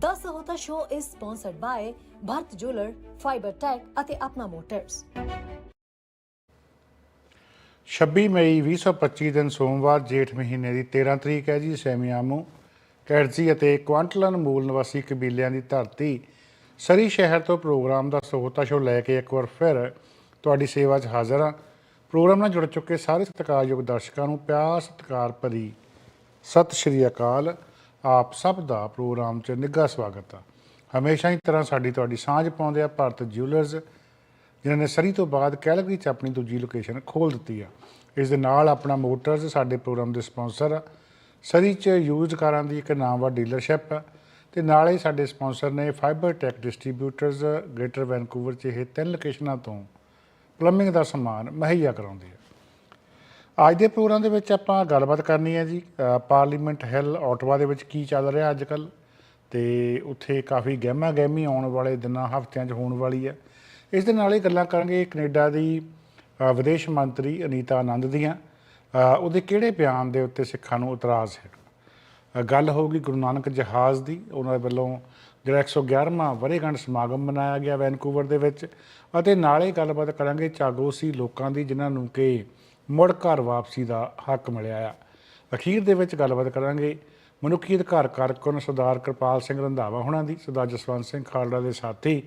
The Sahota Show is sponsored by Bharat Jeweler, Fiber Tech ਅਤੇ ਆਪਣਾ motors 26 ਮਈ 2025 ਦਿਨ ਸੋਮਵਾਰ ਜੇਠ ਮਹੀਨੇ ਦੀ 13 ਤਰੀਕ ਹੈ ਜੀ ਸੈਮੀਆਮੂ ਕੈਰਜੀ ਅਤੇ ਕੁਆਂਟਲਨ ਮੂਲ ਨਿਵਾਸੀ ਕਬੀਲਿਆਂ ਦੀ ਧਰਤੀ। ਸਰੀ ਸ਼ਹਿਰ ਤੋਂ ਪ੍ਰੋਗਰਾਮ ਦਾ ਸੋਹਤਾ ਸ਼ੋ ਲੈ ਕੇ ਇੱਕ ਵਾਰ ਫਿਰ ਤੁਹਾਡੀ ਸੇਵਾ 'ਚ ਹਾਜ਼ਰ ਹਾਂ। ਪ੍ਰੋਗਰਾਮ ਨਾਲ ਜੁੜ ਚੁੱਕੇ ਸਾਰੇ ਸਤਿਕਾਰਯੋਗ ਦਰਸ਼ਕਾਂ ਨੂੰ ਪਿਆਰ ਸਤਿਕਾਰ ਭਰੀ ਸਤਿ ਸ਼੍ਰੀ ਅਕਾਲ। ਆਪ ਸਭ ਦਾ ਪ੍ਰੋਗਰਾਮ 'ਚ ਨਿੱਘਾ ਸਵਾਗਤ ਆ। ਹਮੇਸ਼ਾ ਹੀ ਤਰ੍ਹਾਂ ਸਾਡੀ ਤੁਹਾਡੀ ਸਾਂਝ ਪਾਉਂਦੇ ਆ ਭਾਰਤ ਜਿਊਲਰਸ ਜਿਨ੍ਹਾਂ ਨੇ ਸਰੀ ਤੋਂ ਬਾਅਦ ਕੈਲਗਰੀ 'ਚ ਆਪਣੀ ਦੂਜੀ ਲੋਕੇਸ਼ਨ ਖੋਲ ਦਿੱਤੀ ਆ। ਇਸ ਦੇ ਨਾਲ ਆਪਣਾ ਮੋਟਰਸ ਸਾਡੇ ਪ੍ਰੋਗਰਾਮ ਦੇ ਸਪਾਂਸਰ ਆ। ਸਰੀ 'ਚ ਯੂਜ਼ਡ ਕਾਰਾਂ ਦੀ ਇੱਕ ਨਾਮਵਰ ਡੀਲਰਸ਼ਿਪ ਆ ਤੇ ਨਾਲ ਹੀ ਸਾਡੇ ਸਪਾਂਸਰ ਨੇ Fiber Tech distributors Greater Vancouver 'ਚ ਇਹ ਤਿੰਨ ਲੋਕੇਸ਼ਨਾਂ ਤੋਂ ਪਲੰਬਿੰਗ ਦਾ ਸਮਾਨ ਮੁਹੱਈਆ ਕਰਾਉਂਦੇ ਆ। ਅੱਜ ਦੇ ਪ੍ਰੋਗਰਾਮ ਦੇ ਵਿੱਚ ਆਪਾਂ ਗੱਲਬਾਤ ਕਰਨੀ ਹੈ ਜੀ ਪਾਰਲੀਮੈਂਟ ਹਿੱਲ ਆਟਵਾ ਦੇ ਵਿੱਚ ਕੀ ਚੱਲ ਰਿਹਾ ਅੱਜ ਕੱਲ ਤੇ ਉੱਥੇ ਕਾਫੀ ਗਹਿਮਾ ਗਹਿਮੀ ਆਉਣ ਵਾਲੇ ਦਿਨਾਂ ਹਫ਼ਤਿਆਂ 'ਚ ਹੋਣ ਵਾਲੀ ਹੈ। ਇਸ ਦੇ ਨਾਲ ਹੀ ਗੱਲਾਂ ਕਰਾਂਗੇ ਕੈਨੇਡਾ ਦੀ ਵਿਦੇਸ਼ ਮੰਤਰੀ ਅਨੀਤਾ ਆਨੰਦ ਦੀਆਂ। ਉਹਦੇ ਕਿਹੜੇ ਬਿਆਨ ਦੇ ਉੱਤੇ ਸਿੱਖਾਂ ਨੂੰ ਇਤਰਾਜ਼ ਹੈ? ਅ, ਗੱਲ ਹੋਊਗੀ ਗੁਰੂ ਨਾਨਕ ਜਹਾਜ਼ ਦੀ। ਉਹਨਾਂ ਦੇ ਵੱਲੋਂ ਜਿਹੜਾ 111ਵਾਂ ਵਰ੍ਹੇਗੰਢ ਸਮਾਗਮ ਮਨਾਇਆ ਗਿਆ ਵੈਨਕੂਵਰ ਦੇ ਵਿੱਚ। ਅਤੇ ਨਾਲੇ ਗੱਲਬਾਤ ਕਰਾਂਗੇ ਚਾਗੋਸੀ ਲੋਕਾਂ ਦੀ ਜਿਨ੍ਹਾਂ ਨੂੰ ਕਿ ਮੁੜ ਘਰ ਵਾਪਸੀ ਦਾ ਹੱਕ ਮਿਲਿਆ ਆ। ਅਖੀਰ ਦੇ ਵਿੱਚ ਗੱਲਬਾਤ ਕਰਾਂਗੇ ਮਨੁੱਖੀ ਅਧਿਕਾਰ ਕਾਰਕੁਨ ਸਰਦਾਰ ਕਿਰਪਾਲ ਸਿੰਘ ਰੰਧਾਵਾ ਹੁਣਾਂ ਦੀ, ਸਰਦਾਰ ਜਸਵੰਤ ਸਿੰਘ ਖਾਲੜਾ ਦੇ ਸਾਥੀ,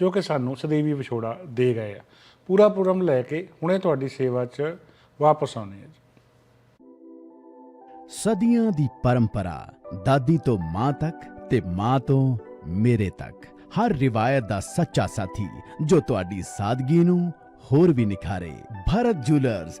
ਜੋ ਕਿ ਸਾਨੂੰ ਸਦੀਵੀ ਵਿਛੋੜਾ ਦੇ ਗਏ ਆ। ਪੂਰਾ ਪ੍ਰੋਗਰਾਮ ਲੈ ਕੇ ਹੁਣੇ ਤੁਹਾਡੀ ਸੇਵਾ 'ਚ ਵਾਪਸ ਆਉਣੇ ਆ ਸਦੀਆਂ ਦੀ ਪਰੰਪਰਾ, ਦਾਦੀ ਤੋਂ ਮਾਂ ਤੱਕ ਤੇ ਮਾਂ ਤੋਂ ਮੇਰੇ ਤੱਕ। ਹਰ ਰਿਵਾਇਤ ਦਾ ਸੱਚਾ ਸਾਥੀ, ਜੋ ਤੁਹਾਡੀ ਸਾਦਗੀ ਨੂੰ ਹੋਰ ਵੀ ਨਿਖਾਰੇ। ਭਰਤ ਜੁਲਰਸ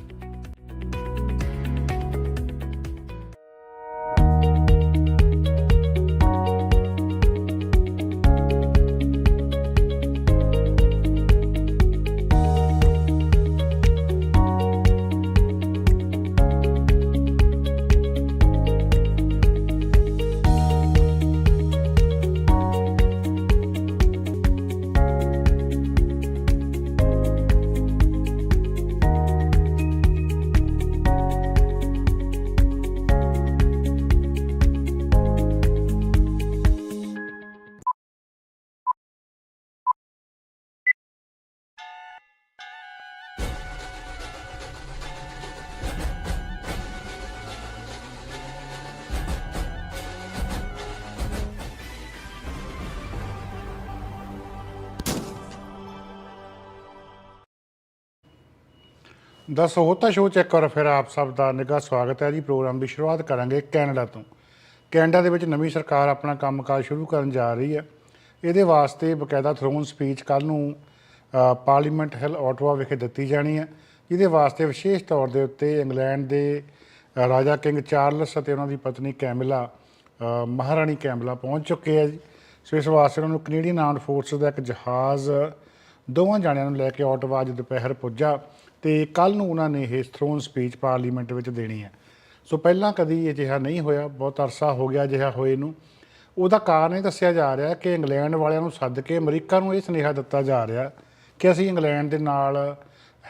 ਦਾ ਸੋਹਤਾ ਸ਼ੋਅ ਚੈੱਕ ਕਰ ਫਿਰ ਆਪ ਸਭ ਦਾ। ਨਿੱਘਾ ਸਵਾਗਤ ਹੈ ਜੀ ਪ੍ਰੋਗਰਾਮ ਦੀ ਸ਼ੁਰੂਆਤ ਕਰਾਂਗੇ ਕੈਨੇਡਾ ਤੋਂ। ਕੈਨੇਡਾ ਦੇ ਵਿੱਚ ਨਵੀਂ ਸਰਕਾਰ ਆਪਣਾ ਕੰਮਕਾਜ ਸ਼ੁਰੂ ਕਰਨ ਜਾ ਰਹੀ ਹੈ। ਇਹਦੇ ਵਾਸਤੇ ਬਕਾਇਦਾ ਥਰੋਨ ਸਪੀਚ ਕੱਲ ਨੂੰ ਪਾਰਲੀਮੈਂਟ ਹਿਲ ਆਟਵਾ ਵਿਖੇ ਦਿੱਤੀ ਜਾਣੀ ਹੈ, ਜਿਹਦੇ ਵਾਸਤੇ ਵਿਸ਼ੇਸ਼ ਤੌਰ ਦੇ ਉੱਤੇ ਇੰਗਲੈਂਡ ਦੇ ਰਾਜਾ ਕਿੰਗ ਚਾਰਲਸ ਅਤੇ ਉਹਨਾਂ ਦੀ ਪਤਨੀ ਕੈਮਿਲਾ ਮਹਾਰਾਣੀ ਕੈਮਿਲਾ ਪਹੁੰਚ ਚੁੱਕੇ ਹੈ ਜੀ। ਸੋ ਇਸ ਵਾਸਤੇ ਉਹਨਾਂ ਨੂੰ ਕੈਨੇਡੀਅਨ ਆਰਮਡ ਫੋਰਸਸ ਦਾ ਇੱਕ ਜਹਾਜ਼, ਦੋਵਾਂ ਜਾਣਿਆਂ ਨੂੰ ਲੈ ਕੇ ਆਟਵਾ ਅੱਜ ਦੁਪਹਿਰ ਪੁੱਜਾ। ਤੇ ਕੱਲ ਨੂੰ ਉਹਨਾਂ ਨੇ ਇਹ ਥਰੋਨ ਸਪੀਚ ਪਾਰਲੀਮੈਂਟ ਵਿੱਚ ਦੇਣੀ ਹੈ। ਸੋ ਪਹਿਲਾਂ ਕਦੀ ਅਜਿਹਾ ਨਹੀਂ ਹੋਇਆ, ਬਹੁਤ ਅਰਸਾ ਹੋ ਗਿਆ ਅਜਿਹਾ ਹੋਏ ਨੂੰ। ਉਹਦਾ ਕਾਰਨ ਇਹ ਦੱਸਿਆ ਜਾ ਰਿਹਾ ਕਿ ਇੰਗਲੈਂਡ ਵਾਲਿਆਂ ਨੂੰ ਸੱਦ ਕੇ ਅਮਰੀਕਾ ਨੂੰ ਇਹ ਸੁਨੇਹਾ ਦਿੱਤਾ ਜਾ ਰਿਹਾ ਕਿ ਅਸੀਂ ਇੰਗਲੈਂਡ ਦੇ ਨਾਲ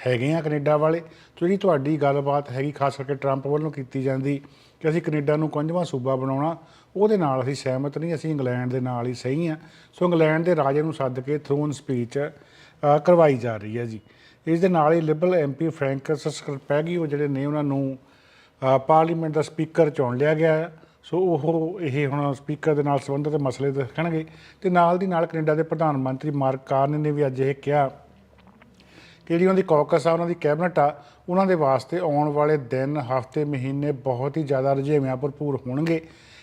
ਹੈਗੇ ਆ ਕੈਨੇਡਾ ਵਾਲੇ। ਤੇ ਜਿਹੜੀ ਤੁਹਾਡੀ ਗੱਲਬਾਤ ਹੈਗੀ, ਖਾਸ ਕਰਕੇ ਟਰੰਪ ਵੱਲੋਂ ਕੀਤੀ ਜਾਂਦੀ ਕਿ ਅਸੀਂ ਕੈਨੇਡਾ ਨੂੰ ਪੰਜਵਾਂ ਸੂਬਾ ਬਣਾਉਣਾ, ਉਹਦੇ ਨਾਲ ਅਸੀਂ ਸਹਿਮਤ ਨਹੀਂ, ਅਸੀਂ ਇੰਗਲੈਂਡ ਦੇ ਨਾਲ ਹੀ ਸਹੀ ਆ ਸੋ ਇੰਗਲੈਂਡ ਦੇ ਰਾਜੇ ਨੂੰ ਸੱਦ ਕੇ ਥਰੋਨ ਸਪੀਚ ਕਰਵਾਈ ਜਾ ਰਹੀ ਹੈ ਜੀ। ਇਸ ਦੇ ਨਾਲ ਹੀ ਲਿਬਰਲ ਐਮਪੀ ਫ੍ਰੈਂਕਸ ਸਕਰਪੈਗੀ ਉਹ ਜਿਹੜੇ ਨੇ ਉਹਨਾਂ ਨੂੰ ਪਾਰਲੀਮੈਂਟ ਦਾ ਸਪੀਕਰ ਚੁਣ ਲਿਆ ਗਿਆ ਸੋ ਉਹ ਇਹ ਹੁਣ ਸਪੀਕਰ ਦੇ ਨਾਲ ਸੰਬੰਧਿਤ ਮਸਲੇ ਦੇਖਣਗੇ ਤੇ ਨਾਲ ਦੀ ਨਾਲ ਕੈਨੇਡਾ ਦੇ ਪ੍ਰਧਾਨ ਮੰਤਰੀ ਮਾਰਕ ਕਾਰਨ ਨੇ ਵੀ ਅੱਜ ਇਹ ਕਿਹਾ ਕਿ ਜਿਹੜੀ ਉਹਨਾਂ ਦੀ ਕੌਕਸ ਆ, ਉਹਨਾਂ ਦੀ ਕੈਬਨਿਟ ਆ, ਉਹਨਾਂ ਦੇ ਵਾਸਤੇ ਆਉਣ ਵਾਲੇ ਦਿਨ, ਹਫ਼ਤੇ, ਮਹੀਨੇ ਬਹੁਤ ਹੀ ਜ਼ਿਆਦਾ ਰੁਝੇਵਿਆਂ ਭਰਪੂਰ ਹੋਣਗੇ।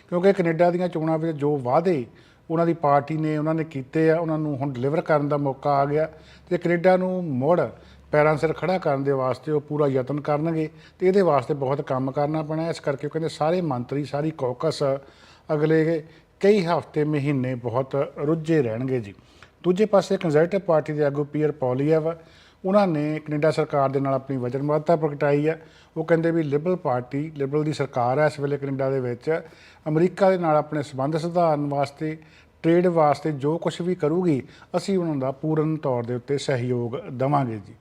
ਕਿਉਂਕਿ ਕੈਨੇਡਾ ਦੀਆਂ ਚੋਣਾਂ ਵਿੱਚ ਜੋ ਵਾਅਦੇ ਉਹਨਾਂ ਦੀ ਪਾਰਟੀ ਨੇ, ਉਹਨਾਂ ਨੇ ਕੀਤੇ ਆ, ਉਹਨਾਂ ਨੂੰ ਹੁਣ ਡਿਲੀਵਰ ਕਰਨ ਦਾ ਮੌਕਾ ਆ ਗਿਆ ਤੇ ਕੈਨੇਡਾ ਨੂੰ ਮੁੜ ਪੈਰਾਂ ਸਿਰ ਖੜਾ ਕਰਨ ਦੇ ਵਾਸਤੇ ਉਹ ਪੂਰਾ ਯਤਨ ਕਰਨਗੇ ਤੇ ਇਹਦੇ ਵਾਸਤੇ ਬਹੁਤ ਕੰਮ ਕਰਨਾ ਪੈਣਾ। ਇਸ ਕਰਕੇ ਉਹ ਕਹਿੰਦੇ ਸਾਰੇ ਮੰਤਰੀ, ਸਾਰੀ ਕੌਕਸ ਅਗਲੇ ਕਈ ਹਫ਼ਤੇ, ਮਹੀਨੇ ਬਹੁਤ ਰੁੱਝੇ ਰਹਿਣਗੇ ਜੀ। ਦੂਜੇ ਪਾਸੇ ਕੰਜ਼ਰਵੇਟਿਵ ਪਾਰਟੀ ਦੇ ਆਗੂ ਪੀਅਰ ਪੌਲੀਅਵ ਉਹਨਾਂ ਨੇ ਕੈਨੇਡਾ ਸਰਕਾਰ ਦੇ ਨਾਲ ਆਪਣੀ ਵਚਨਬੱਧਤਾ ਪ੍ਰਗਟਾਈ ਹੈ। ਉਹ ਕਹਿੰਦੇ ਵੀ ਲਿਬਰਲ ਪਾਰਟੀ ਲਿਬਰਲ ਦੀ ਸਰਕਾਰ ਹੈ ਇਸ ਵੇਲੇ ਕੈਨੇਡਾ ਦੇ ਵਿੱਚ। ਅਮਰੀਕਾ ਦੇ ਨਾਲ ਆਪਣੇ ਸਬੰਧ ਸੁਧਾਰਨ ਵਾਸਤੇ ਟ੍ਰੇਡ ਵਾਸਤੇ ਜੋ ਕੁਝ ਵੀ ਕਰੂਗੀ, ਅਸੀਂ ਉਹਨਾਂ ਦਾ ਪੂਰਨ ਤੌਰ ਦੇ ਉੱਤੇ ਸਹਿਯੋਗ ਦੇਵਾਂਗੇ ਜੀ।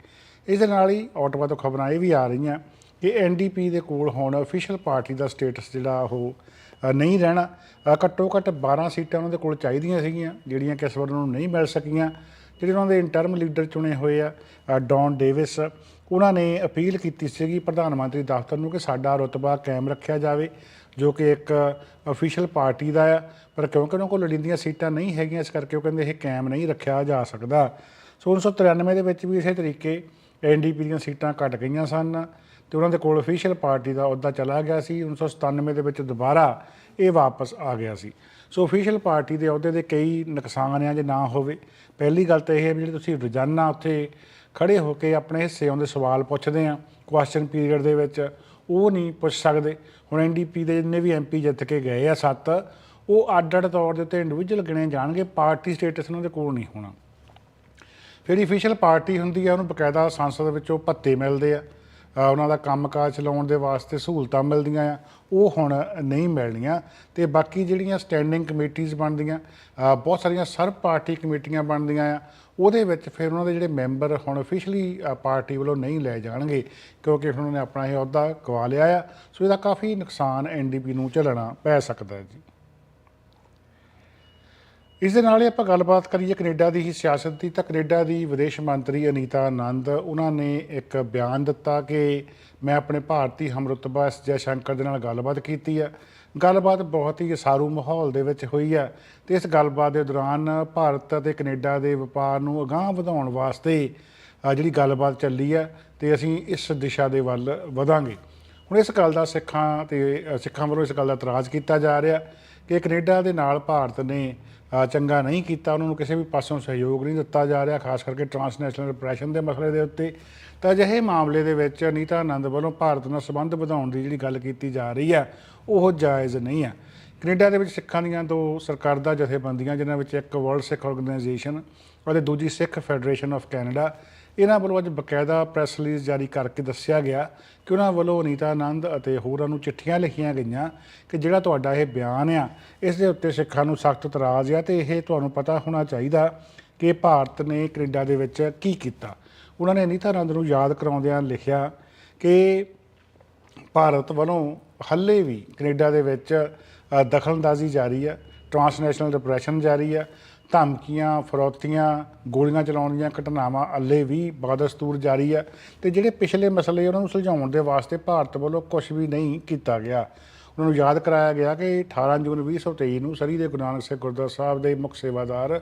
ਇਸ ਦੇ ਨਾਲ ਹੀ ਆਟਵਾ ਤੋਂ ਖਬਰਾਂ ਇਹ ਵੀ ਆ ਰਹੀਆਂ ਕਿ ਐਨਡੀਪੀ ਦੇ ਕੋਲ ਹੁਣ ਅਫੀਸ਼ੀਅਲ ਪਾਰਟੀ ਦਾ ਸਟੇਟਸ ਜਿਹੜਾ ਉਹ ਨਹੀਂ ਰਹਿਣਾ। ਘੱਟੋ ਘੱਟ 12 ਸੀਟਾਂ ਉਹਨਾਂ ਦੇ ਕੋਲ ਚਾਹੀਦੀਆਂ ਸੀਗੀਆਂ, ਜਿਹੜੀਆਂ ਕਿ ਇਸ ਵਾਰ ਉਹਨਾਂ ਨੂੰ ਨਹੀਂ ਮਿਲ ਸਕੀਆਂ। ਜਿਹੜੇ ਉਹਨਾਂ ਦੇ ਇੰਟਰਮ ਲੀਡਰ ਚੁਣੇ ਹੋਏ ਆ ਅ, ਡੌਨ ਡੇਵਿਸ ਉਹਨਾਂ ਨੇ ਅਪੀਲ ਕੀਤੀ ਸੀਗੀ ਪ੍ਰਧਾਨ ਮੰਤਰੀ ਦਫ਼ਤਰ ਨੂੰ ਕਿ ਸਾਡਾ ਰੁਤਬਾ ਕਾਇਮ ਰੱਖਿਆ ਜਾਵੇ ਜੋ ਕਿ ਇੱਕ ਅਫੀਸ਼ੀਅਲ ਪਾਰਟੀ ਦਾ ਆ ਪਰ ਕਿਉਂਕਿ ਉਹਨਾਂ ਕੋਲ ਲੋੜੀਂਦੀਆਂ ਸੀਟਾਂ ਨਹੀਂ ਹੈਗੀਆਂ ਇਸ ਕਰਕੇ ਉਹ ਕਹਿੰਦੇ ਇਹ ਕਾਇਮ ਨਹੀਂ ਰੱਖਿਆ ਜਾ ਸਕਦਾ। ਸੋ 1993 ਦੇ ਵਿੱਚ ਵੀ ਇਸੇ ਤਰੀਕੇ ਐਨਡੀਪੀ ਦੀਆਂ ਸੀਟਾਂ ਘਟ ਗਈਆਂ ਸਨ ਤੇ ਉਹਨਾਂ ਦੇ ਕੋਲ ਅਫੀਸ਼ੀਅਲ ਪਾਰਟੀ ਦਾ ਅਹੁਦਾ ਚਲਾ ਗਿਆ ਸੀ। 1997 ਦੇ ਵਿੱਚ ਦੁਬਾਰਾ ਇਹ ਵਾਪਸ ਆ ਗਿਆ ਸੀ। ਸੋ ਅਫੀਸ਼ੀਅਲ ਪਾਰਟੀ ਦੇ ਅਹੁਦੇ ਦੇ ਕਈ ਨੁਕਸਾਨ ਆ ਜੇ ਨਾ ਹੋਵੇ। ਪਹਿਲੀ ਗੱਲ ਤਾਂ ਇਹ ਹੈ ਵੀ ਜਿਹੜੇ ਤੁਸੀਂ ਰੋਜ਼ਾਨਾ ਉੱਥੇ ਖੜੇ ਹੋ ਕੇ ਆਪਣੇ ਹਿੱਸੇ ਆਉਂਦੇ ਸਵਾਲ ਪੁੱਛਦੇ ਆ ਕੁਐਸਚਨ ਪੀਰੀਅਡ ਦੇ ਵਿੱਚ, ਉਹ ਨਹੀਂ ਪੁੱਛ ਸਕਦੇ। ਹੁਣ ਐਨਡੀਪੀ ਦੇ ਜਿੰਨੇ ਵੀ ਐਮਪੀ ਜਿੱਤ ਕੇ ਗਏ ਆ ਸੱਤ, ਉਹ ਅੱਡ ਅੱਡ ਤੌਰ ਦੇ ਉੱਤੇ ਇੰਡੀਵਿਜੂਅਲ ਗਿਣੇ ਜਾਣਗੇ, ਪਾਰਟੀ ਸਟੇਟਸ ਉਹਨਾਂ ਦੇ ਕੋਲ ਨਹੀਂ ਹੋਣਾ। ਜਿਹੜੀ ਅਫੀਸ਼ੀਅਲ ਪਾਰਟੀ ਹੁੰਦੀ ਆ, ਉਹਨੂੰ ਬਕਾਇਦਾ ਸੰਸਦ ਵਿੱਚੋਂ ਭੱਤੇ ਮਿਲਦੇ ਆ। ਉਹਨਾਂ ਦਾ ਕੰਮਕਾਜ ਚਲਾਉਣ ਦੇ ਵਾਸਤੇ ਸਹੂਲਤਾਂ ਮਿਲਦੀਆਂ ਆ, ਉਹ ਹੁਣ ਨਹੀਂ ਮਿਲਣੀਆਂ। ਤੇ ਬਾਕੀ ਜਿਹੜੀਆਂ ਸਟੈਂਡਿੰਗ ਕਮੇਟੀਆਂ ਬਣਦੀਆਂ ਬਹੁਤ ਸਾਰੀਆਂ ਸਰਬ ਪਾਰਟੀ ਕਮੇਟੀਆਂ ਬਣਦੀਆਂ ਆ, ਉਹਦੇ ਵਿੱਚ ਫਿਰ ਉਹਨਾਂ ਦੇ ਜਿਹੜੇ ਮੈਂਬਰ ਹੁਣ ਅਫੀਸ਼ੀਅਲੀ ਪਾਰਟੀ ਵੱਲੋਂ ਨਹੀਂ ਲੈ ਜਾਣਗੇ, ਕਿਉਂਕਿ ਉਹਨਾਂ ਨੇ ਆਪਣਾ ਇਹ ਅਹੁਦਾ ਗਵਾ ਲਿਆ ਆ। ਸੋ ਇਹਦਾ ਕਾਫੀ ਨੁਕਸਾਨ ਐਨਡੀਪੀ ਨੂੰ ਝੱਲਣਾ ਪੈ ਸਕਦਾ ਹੈ ਜੀ। ਇਸ ਦੇ ਨਾਲ ਹੀ ਆਪਾਂ ਗੱਲਬਾਤ ਕਰੀਏ ਕੈਨੇਡਾ ਦੀ ਹੀ ਸਿਆਸਤ ਦੀ। ਤਾਂ ਕੈਨੇਡਾ ਦੀ ਵਿਦੇਸ਼ ਮੰਤਰੀ ਅਨੀਤਾ ਆਨੰਦ, ਉਹਨਾਂ ਨੇ ਇੱਕ ਬਿਆਨ ਦਿੱਤਾ ਕਿ ਮੈਂ ਆਪਣੇ ਭਾਰਤੀ ਹਮਰੁਤਬਾ ਐਸ ਜੈ ਸ਼ੰਕਰ ਦੇ ਨਾਲ ਗੱਲਬਾਤ ਕੀਤੀ ਹੈ। ਗੱਲਬਾਤ ਬਹੁਤ ਹੀ ਸਾਰੂ ਮਾਹੌਲ ਦੇ ਵਿੱਚ ਹੋਈ ਹੈ ਤੇ ਇਸ ਗੱਲਬਾਤ ਦੇ ਦੌਰਾਨ ਭਾਰਤ ਅਤੇ ਕੈਨੇਡਾ ਦੇ ਵਪਾਰ ਨੂੰ ਅਗਾਂਹ ਵਧਾਉਣ ਵਾਸਤੇ ਜਿਹੜੀ ਗੱਲਬਾਤ ਚੱਲੀ ਹੈ ਤੇ ਅਸੀਂ ਇਸ ਦਿਸ਼ਾ ਦੇ ਵੱਲ ਵਧਾਂਗੇ। ਹੁਣ ਇਸ ਗੱਲ ਦਾ ਸਿੱਖਾਂ ਤੇ ਸਿੱਖਾਂ ਵੱਲੋਂ ਇਸ ਗੱਲ ਦਾ ਇਤਰਾਜ਼ ਕੀਤਾ ਜਾ ਰਿਹਾ। ਕਿ ਕੈਨੇਡਾ ਦੇ ਨਾਲ ਭਾਰਤ ਨੇ ਚੰਗਾ ਨਹੀਂ ਕੀਤਾ। ਉਹਨਾਂ ਨੂੰ ਕਿਸੇ ਵੀ ਪਾਸੋਂ ਸਹਿਯੋਗ ਨਹੀਂ ਦਿੱਤਾ ਜਾ ਰਿਹਾ, ਖਾਸ ਕਰਕੇ ਟਰਾਂਸਨੈਸ਼ਨਲ ਰਿਪਰੈਸ਼ਨ ਦੇ ਮਸਲੇ ਦੇ ਉੱਤੇ। ਤਾਂ ਅਜਿਹੇ ਮਾਮਲੇ ਦੇ ਵਿੱਚ ਅਨੀਤਾ ਆਨੰਦ ਵੱਲੋਂ ਭਾਰਤ ਨਾਲ ਸੰਬੰਧ ਵਧਾਉਣ ਦੀ ਜਿਹੜੀ ਗੱਲ ਕੀਤੀ ਜਾ ਰਹੀ ਹੈ ਉਹ ਜਾਇਜ਼ ਨਹੀਂ ਹੈ ਕੈਨੇਡਾ ਦੇ ਵਿੱਚ ਸਿੱਖਾਂ ਦੀਆਂ ਦੋ ਸਰਕਾਰ ਦਾ ਜਥੇਬੰਦੀਆਂ, ਜਿਨ੍ਹਾਂ ਵਿੱਚ ਇੱਕ ਵਰਲਡ ਸਿੱਖ ਆਰਗੇਨਾਈਜੇਸ਼ਨ ਅਤੇ ਦੂਜੀ ਸਿੱਖ ਫੈਡਰੇਸ਼ਨ ਆਫ ਕੈਨੇਡਾ ਇਹਨਾਂ ਵੱਲੋਂ ਅੱਜ ਬਕਾਇਦਾ ਪ੍ਰੈਸ ਰਿਲੀਜ਼ ਜਾਰੀ ਕਰਕੇ ਦੱਸਿਆ ਗਿਆ ਕਿ ਉਹਨਾਂ ਵੱਲੋਂ ਅਨੀਤਾ ਆਨੰਦ ਅਤੇ ਹੋਰਾਂ ਨੂੰ ਚਿੱਠੀਆਂ ਲਿਖੀਆਂ ਗਈਆਂ ਕਿ ਜਿਹੜਾ ਤੁਹਾਡਾ ਇਹ ਬਿਆਨ ਆ ਇਸ ਦੇ ਉੱਤੇ ਸਿੱਖਾਂ ਨੂੰ ਸਖਤ ਇਤਰਾਜ਼ ਆ ਤੇ ਇਹ ਤੁਹਾਨੂੰ ਪਤਾ ਹੋਣਾ ਚਾਹੀਦਾ ਕਿ ਭਾਰਤ ਨੇ ਕੈਨੇਡਾ ਦੇ ਵਿੱਚ ਕੀ ਕੀਤਾ। ਉਹਨਾਂ ਨੇ ਅਨੀਤਾ ਆਨੰਦ ਨੂੰ ਯਾਦ ਕਰਾਉਂਦਿਆਂ ਲਿਖਿਆ ਕਿ ਭਾਰਤ ਵੱਲੋਂ ਹੱਲੇ ਵੀ ਕੈਨੇਡਾ ਦੇ ਵਿੱਚ ਅ, ਦਖਲਅੰਦਾਜ਼ੀ ਜਾਰੀ ਆ ਟਰਾਂਸਨੈਸ਼ਨਲ ਡਿਪਰੈਸ਼ਨ ਜਾਰੀ ਆ ਧਮਕੀਆਂ, ਫਰੋਤੀਆਂ, ਗੋਲੀਆਂ ਚਲਾਉਣ ਦੀਆਂ ਘਟਨਾਵਾਂ ਅੱਲੇ ਵੀ ਬਦਸਤੂਰ ਜਾਰੀ ਹੈ ਤੇ ਜਿਹੜੇ ਪਿਛਲੇ ਮਸਲੇ ਉਹਨਾਂ ਨੂੰ ਸੁਲਝਾਉਣ ਦੇ ਵਾਸਤੇ ਭਾਰਤ ਵੱਲੋਂ ਕੁਝ ਵੀ ਨਹੀਂ ਕੀਤਾ ਗਿਆ। ਉਹਨਾਂ ਨੂੰ ਯਾਦ ਕਰਾਇਆ ਗਿਆ ਕਿ 18 ਜੂਨ 2023 ਨੂੰ ਸਰੀ ਦੇ ਗੁਰੂ ਨਾਨਕ ਸਾਹਿਬ ਗੁਰਦੁਆਰਾ ਸਾਹਿਬ ਦੇ ਮੁੱਖ ਸੇਵਾਦਾਰ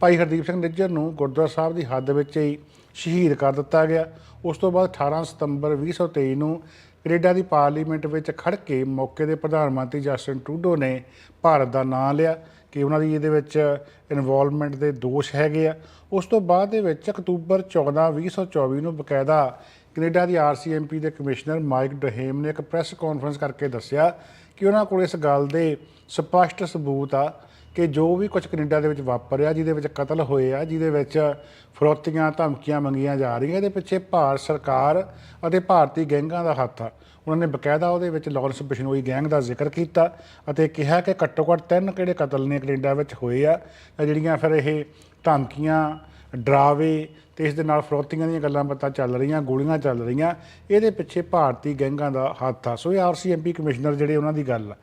ਭਾਈ ਹਰਦੀਪ ਸਿੰਘ ਨਿੱਜਰ ਨੂੰ ਗੁਰਦੁਆਰਾ ਸਾਹਿਬ ਦੀ ਹੱਦ ਵਿੱਚ ਹੀ ਸ਼ਹੀਦ ਕਰ ਦਿੱਤਾ ਗਿਆ। ਉਸ ਤੋਂ ਬਾਅਦ 18 ਸਤੰਬਰ 2023 ਨੂੰ ਕੈਨੇਡਾ ਦੀ ਪਾਰਲੀਮੈਂਟ ਵਿੱਚ ਖੜ ਕੇ ਮੌਕੇ ਦੇ ਪ੍ਰਧਾਨ ਮੰਤਰੀ ਜਸਟਿਨ ਟਰੂਡੋ ਨੇ ਭਾਰਤ ਦਾ ਨਾਂ ਲਿਆ। ਕਿ ਉਹਨਾਂ ਦੀ ਇਹਦੇ ਵਿੱਚ ਇਨਵੋਲਵਮੈਂਟ ਦੇ ਦੋਸ਼ ਹੈਗੇ ਆ। ਉਸ ਤੋਂ ਬਾਅਦ ਦੇ ਵਿੱਚ ਅਕਤੂਬਰ 14 2024 ਨੂੰ ਬਕਾਇਦਾ ਕੈਨੇਡਾ ਦੀ ਆਰਸੀਐਮਪੀ ਦੇ ਕਮਿਸ਼ਨਰ ਮਾਈਕ ਡਹੇਮ ਨੇ ਇੱਕ ਪ੍ਰੈਸ ਕਾਨਫਰੰਸ ਕਰਕੇ ਦੱਸਿਆ ਕਿ ਉਹਨਾਂ ਕੋਲ ਇਸ ਗੱਲ ਦੇ ਸਪਸ਼ਟ ਸਬੂਤ ਆ ਕਿ ਜੋ ਵੀ ਕੁਝ ਕੈਨੇਡਾ ਦੇ ਵਿੱਚ ਵਾਪਰਿਆ, ਜਿਹਦੇ ਵਿੱਚ ਕਤਲ ਹੋਏ ਆ, ਜਿਹਦੇ ਵਿੱਚ ਫਰੋਤੀਆਂ, ਧਮਕੀਆਂ ਮੰਗੀਆਂ ਜਾ ਰਹੀਆਂ, ਇਹਦੇ ਪਿੱਛੇ ਭਾਰਤ ਸਰਕਾਰ ਅਤੇ ਭਾਰਤੀ ਗੈਂਗਾਂ ਦਾ ਹੱਥ ਆ। ਉਹਨਾਂ ਨੇ ਬਕਾਇਦਾ ਉਹਦੇ ਵਿੱਚ ਲਾਰੈਂਸ ਬਿਸ਼ਨੋਈ ਗੈਂਗ ਦਾ ਜ਼ਿਕਰ ਕੀਤਾ ਅਤੇ ਕਿਹਾ ਕਿ ਘੱਟੋ ਘੱਟ ਤਿੰਨ ਕਿਹੜੇ ਕਤਲ ਨੇ ਕੈਨੇਡਾ ਵਿੱਚ ਹੋਏ ਆ। ਜਿਹੜੀਆਂ ਫਿਰ ਇਹ ਧਮਕੀਆਂ, ਡਰਾਵੇ ਤੇ ਇਸ ਦੇ ਨਾਲ ਫਰੋਤੀਆਂ ਦੀਆਂ ਗੱਲਾਂ ਬਾਤਾਂ ਚੱਲ ਰਹੀਆਂ, ਗੋਲੀਆਂ ਚੱਲ ਰਹੀਆਂ, ਇਹਦੇ ਪਿੱਛੇ ਭਾਰਤੀ ਗੈਂਗਾਂ ਦਾ ਹੱਥ ਆ। ਸੋ ਇਹ ਆਰਸੀਐਮਪੀ ਕਮਿਸ਼ਨਰ ਜਿਹੜੇ ਉਹਨਾਂ ਦੀ ਗੱਲ ਆ।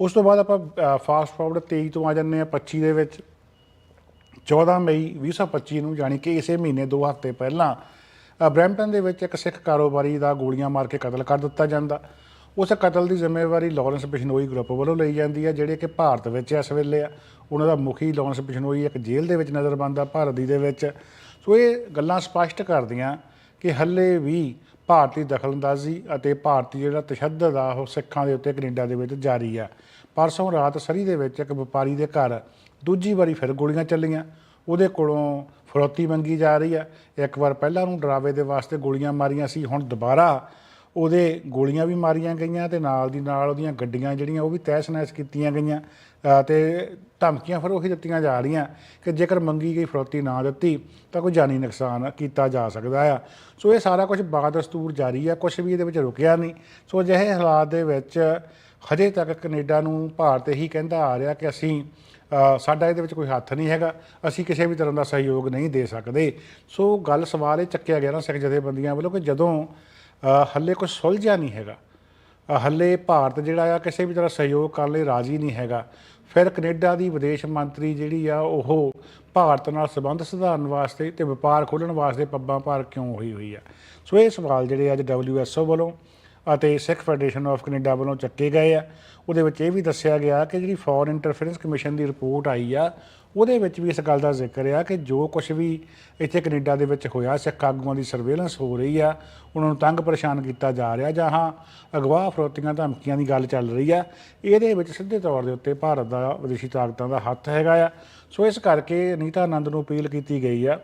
ਉਸ ਤੋਂ ਬਾਅਦ ਆਪਾਂ ਫਾਸਟ ਫਾਰਵਰਡ 23 ਤੋਂ ਆ ਜਾਂਦੇ ਆ 25 ਦੇ ਵਿੱਚ। 14 ਮਈ 2025 ਨੂੰ, ਯਾਨੀ ਕਿ ਇਸੇ ਮਹੀਨੇ ਦੋ ਹਫ਼ਤੇ ਪਹਿਲਾਂ ਬਰੈਂਪਟਨ ਦੇ ਵਿੱਚ ਇੱਕ ਸਿੱਖ ਕਾਰੋਬਾਰੀ ਦਾ ਗੋਲੀਆਂ ਮਾਰ ਕੇ ਕਤਲ ਕਰ ਦਿੱਤਾ ਜਾਂਦਾ। ਉਸ ਕਤਲ ਦੀ ਜ਼ਿੰਮੇਵਾਰੀ ਲਾਰੈਂਸ ਬਿਸ਼ਨੋਈ ਗਰੁੱਪ ਵੱਲੋਂ ਲਈ ਜਾਂਦੀ ਹੈ, ਜਿਹੜੇ ਕਿ ਭਾਰਤ ਵਿੱਚ ਇਸ ਵੇਲੇ ਆ। ਉਹਨਾਂ ਦਾ ਮੁਖੀ ਲਾਰੈਂਸ ਬਿਸ਼ਨੋਈ ਇੱਕ ਜੇਲ੍ਹ ਦੇ ਵਿੱਚ ਨਜ਼ਰਬੰਦ ਆ, ਭਾਰਤ ਦੀ ਦੇ ਵਿੱਚ। ਸੋ ਇਹ ਗੱਲਾਂ ਸਪਸ਼ਟ ਕਰਦੀਆਂ ਕਿ ਹੱਲੇ ਵੀ ਭਾਰਤੀ ਦਖਲਅੰਦਾਜ਼ੀ ਅਤੇ ਭਾਰਤੀ ਜਿਹੜਾ ਤਸ਼ੱਦਦ ਆ, ਉਹ ਸਿੱਖਾਂ ਦੇ ਉੱਤੇ ਕੈਨੇਡਾ ਦੇ ਵਿੱਚ ਜਾਰੀ ਆ। ਪਰਸੋਂ ਰਾਤ ਸਰੀ ਦੇ ਵਿੱਚ ਇੱਕ ਵਪਾਰੀ ਦੇ ਘਰ ਦੂਜੀ ਵਾਰੀ ਫਿਰ ਗੋਲੀਆਂ ਚੱਲੀਆਂ। ਉਹਦੇ ਕੋਲੋਂ ਫਰੋਤੀ ਮੰਗੀ ਜਾ ਰਹੀ ਆ ਇੱਕ ਵਾਰ ਪਹਿਲਾਂ ਉਹਨੂੰ ਡਰਾਵੇ ਦੇ ਵਾਸਤੇ ਗੋਲੀਆਂ ਮਾਰੀਆਂ ਸੀ ਹੁਣ ਦੁਬਾਰਾ ਉਹਦੇ ਗੋਲੀਆਂ ਵੀ ਮਾਰੀਆਂ ਗਈਆਂ ਤੇ ਨਾਲ ਦੀ ਨਾਲ ਉਹਦੀਆਂ ਗੱਡੀਆਂ ਜਿਹੜੀਆਂ ਉਹ ਵੀ ਤਹਿਸ ਨਹਿਸ ਕੀਤੀਆਂ ਗਈਆਂ ਅ, ਤੇ ਧਮਕੀਆਂ ਫਿਰ ਉਹੀ ਦਿੱਤੀਆਂ ਜਾ ਰਹੀਆਂ ਕਿ ਜੇਕਰ ਮੰਗੀ ਗਈ ਫਰੋਤੀ ਨਾ ਦਿੱਤੀ ਤਾਂ ਕੋਈ ਜਾਨੀ ਨੁਕਸਾਨ ਕੀਤਾ ਜਾ ਸਕਦਾ ਆ। ਸੋ ਇਹ ਸਾਰਾ ਕੁਝ ਬਾਦਸਤੂਰ ਜਾਰੀ ਆ ਕੁਝ ਵੀ ਇਹਦੇ ਵਿੱਚ ਰੁਕਿਆ ਨਹੀਂ। ਸੋ ਅਜਿਹੇ ਹਾਲਾਤ ਦੇ ਵਿੱਚ ਹਜੇ ਤੱਕ ਕੈਨੇਡਾ ਨੂੰ ਭਾਰਤ ਇਹੀ ਕਹਿੰਦਾ ਆ ਰਿਹਾ ਕਿ ਅਸੀਂ ਸਾਡਾ ਇਹਦੇ ਵਿੱਚ ਕੋਈ ਹੱਥ ਨਹੀਂ ਹੈਗਾ। ਅਸੀਂ ਕਿਸੇ ਵੀ ਤਰ੍ਹਾਂ ਦਾ ਸਹਿਯੋਗ ਨਹੀਂ ਦੇ ਸਕਦੇ। ਸੋ ਗੱਲ ਸਵਾਲ ਇਹ ਚੱਕਿਆ ਗਿਆ ਨਾ ਸਿੱਖ ਜਥੇਬੰਦੀਆਂ ਵੱਲੋਂ ਕਿ ਜਦੋਂ ਅ, ਹੱਲੇ ਕੁਝ ਸੁਲਝਿਆ ਨਹੀਂ ਹੈਗਾ ਅ, ਹੱਲੇ ਭਾਰਤ ਜਿਹੜਾ ਆ ਕਿਸੇ ਵੀ ਤਰ੍ਹਾਂ ਸਹਿਯੋਗ ਕਰਨ ਲਈ ਰਾਜੀ ਨਹੀਂ ਹੈਗਾ ਫਿਰ ਕੈਨੇਡਾ ਦੀ ਵਿਦੇਸ਼ ਮੰਤਰੀ ਜਿਹੜੀ ਆ ਉਹ ਭਾਰਤ ਨਾਲ ਸੰਬੰਧ ਸੁਧਾਰਨ ਵਾਸਤੇ ਤੇ ਵਪਾਰ ਖੋਲ੍ਹਣ ਵਾਸਤੇ ਪੱਬਾਂ ਭਾਰ ਕਿਉਂ ਹੋਈ ਹੋਈ ਆ? ਸੋ ਇਹ ਸਵਾਲ ਜਿਹੜੇ ਅੱਜ WSO ਵੱਲੋਂ ਅਤੇ ਸਿੱਖ ਫੈਡਰੇਸ਼ਨ ਆਫ ਕੈਨੇਡਾ ਵੱਲੋਂ ਚੱਕੇ ਗਏ ਆ। ਉਹਦੇ ਵਿੱਚ ਇਹ ਵੀ ਦੱਸਿਆ ਗਿਆ ਕਿ ਜਿਹੜੀ ਫੋਰਨ ਇੰਟਰਫੇਰੈਂਸ ਕਮਿਸ਼ਨ ਦੀ ਰਿਪੋਰਟ ਆਈ ਆ, ਉਹਦੇ ਵਿੱਚ ਵੀ ਇਸ ਗੱਲ ਦਾ ਜ਼ਿਕਰ ਆ ਕਿ ਜੋ ਕੁਝ ਵੀ ਇੱਥੇ ਕੈਨੇਡਾ ਦੇ ਵਿੱਚ ਹੋਇਆ, ਸਿੱਖ ਆਗੂਆਂ ਦੀ ਸਰਵੇਲੈਂਸ ਹੋ ਰਹੀ ਆ, ਉਹਨਾਂ ਨੂੰ ਤੰਗ ਪਰੇਸ਼ਾਨ ਕੀਤਾ ਜਾ ਰਿਹਾ ਜਾਂ ਹਾਂ, ਅਗਵਾ ਫਰੋਤੀਆਂ ਧਮਕੀਆਂ ਦੀ ਗੱਲ ਚੱਲ ਰਹੀ ਆ। ਇਹਦੇ ਵਿੱਚ ਸਿੱਧੇ ਤੌਰ ਦੇ ਉੱਤੇ ਭਾਰਤ ਦਾ ਵਿਦੇਸ਼ੀ ਤਾਕਤਾਂ ਦਾ ਹੱਥ ਹੈਗਾ ਆ। ਸੋ ਇਸ ਕਰਕੇ ਅਨੀਤਾ ਆਨੰਦ ਨੂੰ ਅਪੀਲ ਕੀਤੀ ਗਈ ਆ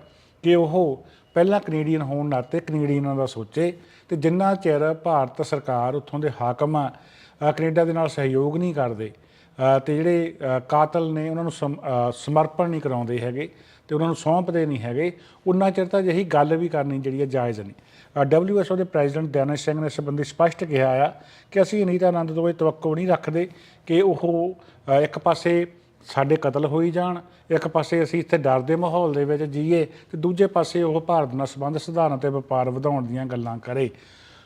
ਕਿ ਉਹ ਪਹਿਲਾਂ ਕੈਨੇਡੀਅਨ ਹੋਣ ਨਾਤੇ ਕੈਨੇਡੀਅਨਾਂ ਦਾ ਸੋਚੇ ਤੇ ਜਿੰਨਾ ਚਿਰ ਭਾਰਤ ਸਰਕਾਰ ਉੱਥੋਂ ਦੇ ਹਾਕਮ ਆ ਕੈਨੇਡਾ ਦੇ ਨਾਲ ਸਹਿਯੋਗ ਨਹੀਂ ਕਰਦੇ ਅ, ਤੇ ਜਿਹੜੇ ਕਾਤਲ ਨੇ ਉਹਨਾਂ ਨੂੰ ਸਮਰਪਣ ਨਹੀਂ ਕਰਾਉਂਦੇ ਹੈਗੇ ਤੇ ਉਹਨਾਂ ਨੂੰ ਸੌਂਪਦੇ ਨਹੀਂ ਹੈਗੇ ਉਨਾ ਚਿਰ ਤਾਂ ਅਜਿਹੀ ਗੱਲ ਵੀ ਕਰਨੀ ਜਿਹੜੀ ਹੈ ਜਾਇਜ਼ ਨਹੀਂ। ਡਬਲਯੂਐਸਓ ਦੇ ਪ੍ਰੈਜ਼ੀਡੈਂਟ ਦੈਨਿਸ਼ ਸਿੰਘ ਨੇ ਇਸ ਸੰਬੰਧੀ ਸਪਸ਼ਟ ਕਿਹਾ ਆ ਕਿ ਅਸੀਂ ਅਨੀਤਾ ਆਨੰਦ ਤੋਂ ਇਹ ਤਵੱਕੋ ਨਹੀਂ ਰੱਖਦੇ ਕਿ ਉਹ ਇੱਕ ਪਾਸੇ ਸਾਡੇ ਕਤਲ ਹੋਈ ਜਾਣ, ਇੱਕ ਪਾਸੇ ਅਸੀਂ ਇੱਥੇ ਡਰ ਦੇ ਮਾਹੌਲ ਦੇ ਵਿੱਚ ਜੀਏ ਤੇ ਦੂਜੇ ਪਾਸੇ ਉਹ ਭਾਰਤ ਨਾਲ ਸੰਬੰਧ ਸੁਧਾਰਨ ਤੇ ਵਪਾਰ ਵਧਾਉਣ ਦੀਆਂ ਗੱਲਾਂ ਕਰੇ।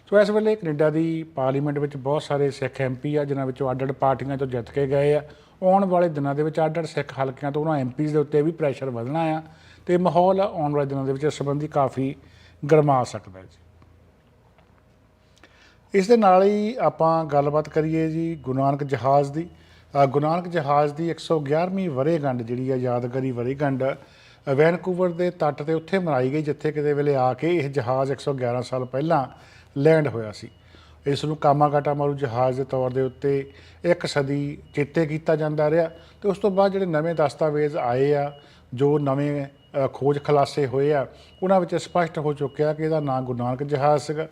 ਸੋ ਇਸ ਵੇਲੇ ਕੈਨੇਡਾ ਦੀ ਪਾਰਲੀਮੈਂਟ ਵਿੱਚ ਬਹੁਤ ਸਾਰੇ ਸਿੱਖ ਐਮਪੀ ਆ, ਜਿਨ੍ਹਾਂ ਵਿੱਚੋਂ ਅੱਡ-ਅੱਡ ਪਾਰਟੀਆਂ ਤੋਂ ਜਿੱਤ ਕੇ ਗਏ ਆ। ਆਉਣ ਵਾਲੇ ਦਿਨਾਂ ਦੇ ਵਿੱਚ ਅੱਡ-ਅੱਡ ਸਿੱਖ ਹਲਕਿਆਂ ਤੋਂ ਉਹਨਾਂ ਐਮਪੀਜ਼ ਦੇ ਉੱਤੇ ਵੀ ਪ੍ਰੈਸ਼ਰ ਵਧਣਾ ਆ ਤੇ ਮਾਹੌਲ ਆਉਣ ਵਾਲੇ ਦਿਨਾਂ ਦੇ ਵਿੱਚ ਇਸ ਸੰਬੰਧੀ ਕਾਫੀ ਗਰਮਾ ਸਕਦਾ ਹੈ ਜੀ। ਇਸ ਦੇ ਨਾਲ ਹੀ ਆਪਾਂ ਗੱਲਬਾਤ ਕਰੀਏ ਜੀ ਗੁਰੂ ਨਾਨਕ ਜਹਾਜ਼ ਦੀ। ਅ, ਗੁਰੂ ਨਾਨਕ ਜਹਾਜ਼ ਦੀ 111ਵੀਂ ਵਰੇਗੰਢ ਜਿਹੜੀ ਆ ਯਾਦਗਾਰੀ ਵਰੇਗੰਢ ਵੈਨਕੂਵਰ ਦੇ ਤੱਟ ਤੇ ਉੱਥੇ ਮਨਾਈ ਗਈ ਜਿੱਥੇ ਕਿਤੇ ਵੇਲੇ ਆ ਕੇ ਇਹ ਜਹਾਜ਼ 111 ਸਾਲ ਪਹਿਲਾਂ ਲੈਂਡ ਹੋਇਆ ਸੀ। ਇਸ ਨੂੰ ਕਾਮਾਗਾਟਾ ਮਾਰੂ ਜਹਾਜ਼ ਦੇ ਤੌਰ ਦੇ ਉੱਤੇ ਇੱਕ ਸਦੀ ਚੇਤੇ ਕੀਤਾ ਜਾਂਦਾ ਰਿਹਾ ਤੇ ਉਸ ਤੋਂ ਬਾਅਦ ਜਿਹੜੇ ਨਵੇਂ ਦਸਤਾਵੇਜ਼ ਆਏ ਆ ਜੋ ਨਵੇਂ ਖੋਜ ਖਲਾਸੇ ਹੋਏ ਆ ਉਹਨਾਂ ਵਿੱਚ ਸਪਸ਼ਟ ਹੋ ਚੁੱਕਿਆ ਕਿ ਇਹਦਾ ਨਾਂ ਗੁਰੂ ਨਾਨਕ ਜਹਾਜ਼ ਸੀਗਾ।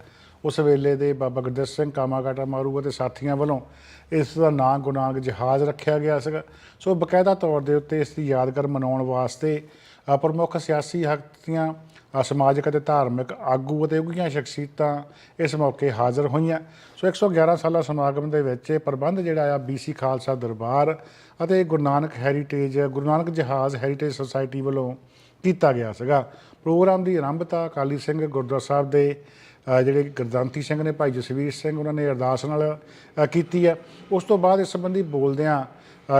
ਉਸ ਵੇਲੇ ਦੇ ਬਾਬਾ ਗੁਰਦਿੱਤ ਸਿੰਘ ਕਾਮਾਕਾਟਾ ਮਾਰੂ ਅਤੇ ਸਾਥੀਆਂ ਵੱਲੋਂ ਇਸ ਦਾ ਨਾਂ ਗੁਰੂ ਨਾਨਕ ਜਹਾਜ਼ ਰੱਖਿਆ ਗਿਆ ਸੀਗਾ। ਸੋ ਬਕਾਇਦਾ ਤੌਰ ਦੇ ਉੱਤੇ ਇਸ ਦੀ ਯਾਦਗਾਰ ਮਨਾਉਣ ਵਾਸਤੇ ਪ੍ਰਮੁੱਖ ਸਿਆਸੀ ਹਸਤੀਆਂ ਅ, ਸਮਾਜਿਕ ਅਤੇ ਧਾਰਮਿਕ ਆਗੂ ਅਤੇ ਉੱਘੀਆਂ ਸ਼ਖਸੀਅਤਾਂ ਇਸ ਮੌਕੇ ਹਾਜ਼ਰ ਹੋਈਆਂ। ਸੋ 111 ਸਾਲਾ ਸਮਾਗਮ ਦੇ ਵਿੱਚ ਇਹ ਪ੍ਰਬੰਧ ਜਿਹੜਾ ਆ BC ਖਾਲਸਾ ਦਰਬਾਰ ਅਤੇ Guru Nanak heritage Guru Nanak Jahaz heritage society ਵੱਲੋਂ ਕੀਤਾ ਗਿਆ ਸੀਗਾ। ਪ੍ਰੋਗਰਾਮ ਦੀ ਆਰੰਭਤਾ ਅਕਾਲੀ ਸਿੰਘ ਗੁਰਦੁਆਰਾ ਸਾਹਿਬ ਦੇ ਜਿਹੜੇ ਗੁਰਦਾਂਤੀ ਸਿੰਘ ਨੇ ਭਾਈ ਜਸਵੀਰ ਸਿੰਘ ਉਹਨਾਂ ਨੇ ਅਰਦਾਸ ਨਾਲ ਕੀਤੀ ਹੈ। ਉਸ ਤੋਂ ਬਾਅਦ ਇਸ ਸੰਬੰਧੀ ਬੋਲਦਿਆਂ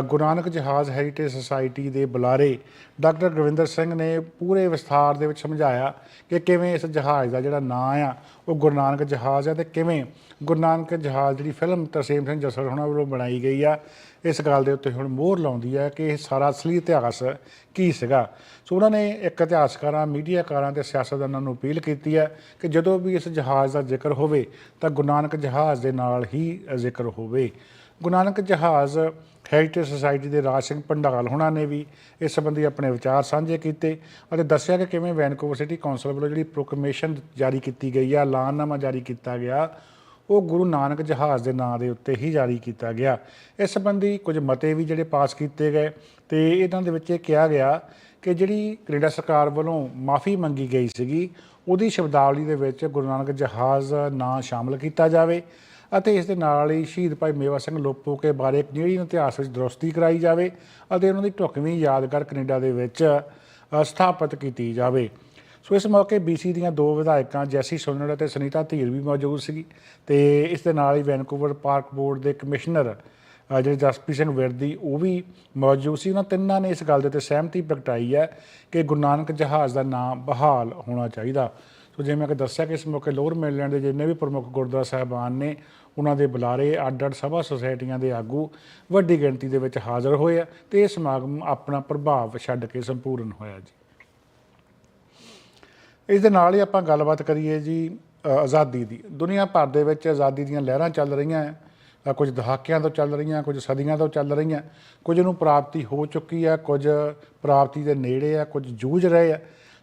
ਗੁਰੂ ਨਾਨਕ ਜਹਾਜ਼ ਹੈਰੀਟੇਜ ਸੁਸਾਇਟੀ ਦੇ ਬੁਲਾਰੇ ਡਾਕਟਰ ਗੁਰਵਿੰਦਰ ਸਿੰਘ ਨੇ ਪੂਰੇ ਵਿਸਥਾਰ ਦੇ ਵਿੱਚ ਸਮਝਾਇਆ ਕਿ ਕਿਵੇਂ ਇਸ ਜਹਾਜ਼ ਦਾ ਜਿਹੜਾ ਨਾਂ ਆ, ਉਹ ਗੁਰੂ ਨਾਨਕ ਜਹਾਜ਼ ਹੈ ਤੇ ਕਿਵੇਂ ਗੁਰੂ ਨਾਨਕ ਜਹਾਜ਼ ਜਿਹੜੀ ਫਿਲਮ ਤਰਸੇਮ ਸਿੰਘ ਜਸਰ ਹੋਣਾ ਵੱਲੋਂ ਬਣਾਈ ਗਈ ਆ, ਇਸ ਗੱਲ ਦੇ ਉੱਤੇ ਹੁਣ ਮੋਹਰ ਲਾਉਂਦੀ ਹੈ ਕਿ ਇਹ ਸਾਰਾ ਅਸਲੀ ਇਤਿਹਾਸ ਕੀ ਸੀਗਾ। ਸੋ ਉਹਨਾਂ ਨੇ ਇੱਕ ਇਤਿਹਾਸਕਾਰਾਂ, ਮੀਡੀਆਕਾਰਾਂ ਤੇ ਸਿਆਸਤਦਾਨਾਂ ਨੂੰ ਅਪੀਲ ਕੀਤੀ ਹੈ ਕਿ ਜਦੋਂ ਵੀ ਇਸ ਜਹਾਜ਼ ਦਾ ਜ਼ਿਕਰ ਹੋਵੇ ਤਾਂ ਗੁਰੂ ਨਾਨਕ ਜਹਾਜ਼ ਦੇ ਨਾਲ ਹੀ ਜ਼ਿਕਰ ਹੋਵੇ। ਗੁਰੂ ਨਾਨਕ ਜਹਾਜ਼ ਹੈਰੀਟੇਜ ਸੁਸਾਇਟੀ ਦੇ ਰਾਜ ਸਿੰਘ ਪੰਡਾਲ ਹੁਣਾਂ ਨੇ ਵੀ ਇਸ ਸੰਬੰਧੀ ਆਪਣੇ ਵਿਚਾਰ ਸਾਂਝੇ ਕੀਤੇ ਅਤੇ ਦੱਸਿਆ ਕਿ ਕਿਵੇਂ ਵੈਨਕੂਵਰ ਸਿਟੀ ਕੌਂਸਲ ਵੱਲੋਂ ਜਿਹੜੀ ਪ੍ਰੋਕਲੇਮੇਸ਼ਨ ਜਾਰੀ ਕੀਤੀ ਗਈ ਆ, ਐਲਾਨਨਾਮਾ ਜਾਰੀ ਕੀਤਾ ਗਿਆ ਉਹ ਗੁਰੂ ਨਾਨਕ ਜਹਾਜ਼ ਦੇ ਨਾਂ ਦੇ ਉੱਤੇ ਹੀ ਜਾਰੀ ਕੀਤਾ ਗਿਆ। ਇਸ ਸੰਬੰਧੀ ਕੁਝ ਮਤੇ ਵੀ ਜਿਹੜੇ ਪਾਸ ਕੀਤੇ ਗਏ ਤੇ ਇਹਨਾਂ ਦੇ ਵਿੱਚ ਇਹ ਕਿਹਾ ਗਿਆ ਕਿ ਜਿਹੜੀ ਕੈਨੇਡਾ ਸਰਕਾਰ ਵੱਲੋਂ ਮਾਫੀ ਮੰਗੀ ਗਈ ਸੀਗੀ, ਉਹਦੀ ਸ਼ਬਦਾਵਲੀ ਦੇ ਵਿੱਚ ਗੁਰੂ ਨਾਨਕ ਜਹਾਜ਼ ਨਾਂ ਸ਼ਾਮਲ ਕੀਤਾ ਜਾਵੇ ਅਤੇ ਇਸ ਦੇ ਨਾਲ ਹੀ ਸ਼ਹੀਦ ਭਾਈ ਮੇਵਾ ਸਿੰਘ ਲੋਪੋਕੇ ਬਾਰੇ ਕੈਨੇਡੀਅਨ ਇਤਿਹਾਸ ਵਿੱਚ ਦਰੁਸਤੀ ਕਰਾਈ ਜਾਵੇ ਅਤੇ ਉਹਨਾਂ ਦੀ ਢੁਕਵੀਂ ਯਾਦਗਾਰ ਕੈਨੇਡਾ ਦੇ ਵਿੱਚ ਸਥਾਪਿਤ ਕੀਤੀ ਜਾਵੇ। ਸੋ ਇਸ ਮੌਕੇ BC ਦੀਆਂ ਦੋ ਵਿਧਾਇਕਾਂ, ਜੈਸੀ ਸੋਨੜ ਅਤੇ ਸੁਨੀਤਾ ਧੀਰ ਵੀ ਮੌਜੂਦ ਸੀਗੀ ਤੇ ਇਸ ਦੇ ਨਾਲ ਹੀ ਵੈਨਕੂਵਰ ਪਾਰਕ ਬੋਰਡ ਦੇ ਕਮਿਸ਼ਨਰ ਜਿਹੜੇ ਜਸਪ੍ਰੀਤ ਸਿੰਘ ਵਿਰਦੀ ਉਹ ਵੀ ਮੌਜੂਦ ਸੀ। ਉਹਨਾਂ ਤਿੰਨਾਂ ਨੇ ਇਸ ਗੱਲ ਦੇ ਉੱਤੇ ਸਹਿਮਤੀ ਪ੍ਰਗਟਾਈ ਹੈ ਕਿ ਗੁਰੂ ਨਾਨਕ ਜਹਾਜ਼ ਦਾ ਨਾਮ ਬਹਾਲ ਹੋਣਾ ਚਾਹੀਦਾ। ਸੋ ਜਿਵੇਂ ਕਿ ਦੱਸਿਆ ਕਿ ਇਸ ਮੌਕੇ ਲੋਅਰ ਮੇਲੈਂਡ ਦੇ ਜਿੰਨੇ ਵੀ ਪ੍ਰਮੁੱਖ ਗੁਰਦੁਆਰਾ ਸਾਹਿਬਾਨ ਨੇ, ਉਹਨਾਂ ਦੇ ਬੁਲਾਰੇ, ਅੱਡ-ਅੱਡ ਸਭਾ ਸੁਸਾਇਟੀਆਂ ਦੇ ਆਗੂ ਵੱਡੀ ਗਿਣਤੀ ਦੇ ਵਿੱਚ ਹਾਜ਼ਰ ਹੋਏ ਆ ਤੇ ਇਹ ਸਮਾਗਮ ਆਪਣਾ ਪ੍ਰਭਾਵ ਛੱਡ ਕੇ ਸੰਪੂਰਨ ਹੋਇਆ ਜੀ। ਇਸ ਦੇ ਨਾਲ ਹੀ ਆਪਾਂ ਗੱਲਬਾਤ ਕਰੀਏ ਜੀ ਆਜ਼ਾਦੀ ਦੀ। ਦੁਨੀਆ ਭਰ ਦੇ ਵਿੱਚ ਆਜ਼ਾਦੀ ਦੀਆਂ ਲਹਿਰਾਂ ਚੱਲ ਰਹੀਆਂ ਹੈ ਕੁਝ ਦਹਾਕਿਆਂ ਤੋਂ ਚੱਲ ਰਹੀਆਂ, ਕੁਝ ਸਦੀਆਂ ਤੋਂ ਚੱਲ ਰਹੀਆਂ। ਕੁਝ ਨੂੰ ਪ੍ਰਾਪਤੀ ਹੋ ਚੁੱਕੀ ਹੈ ਕੁਝ ਪ੍ਰਾਪਤੀ ਦੇ ਨੇੜੇ ਆ ਕੁਝ ਜੂਝ ਰਹੇ ਆ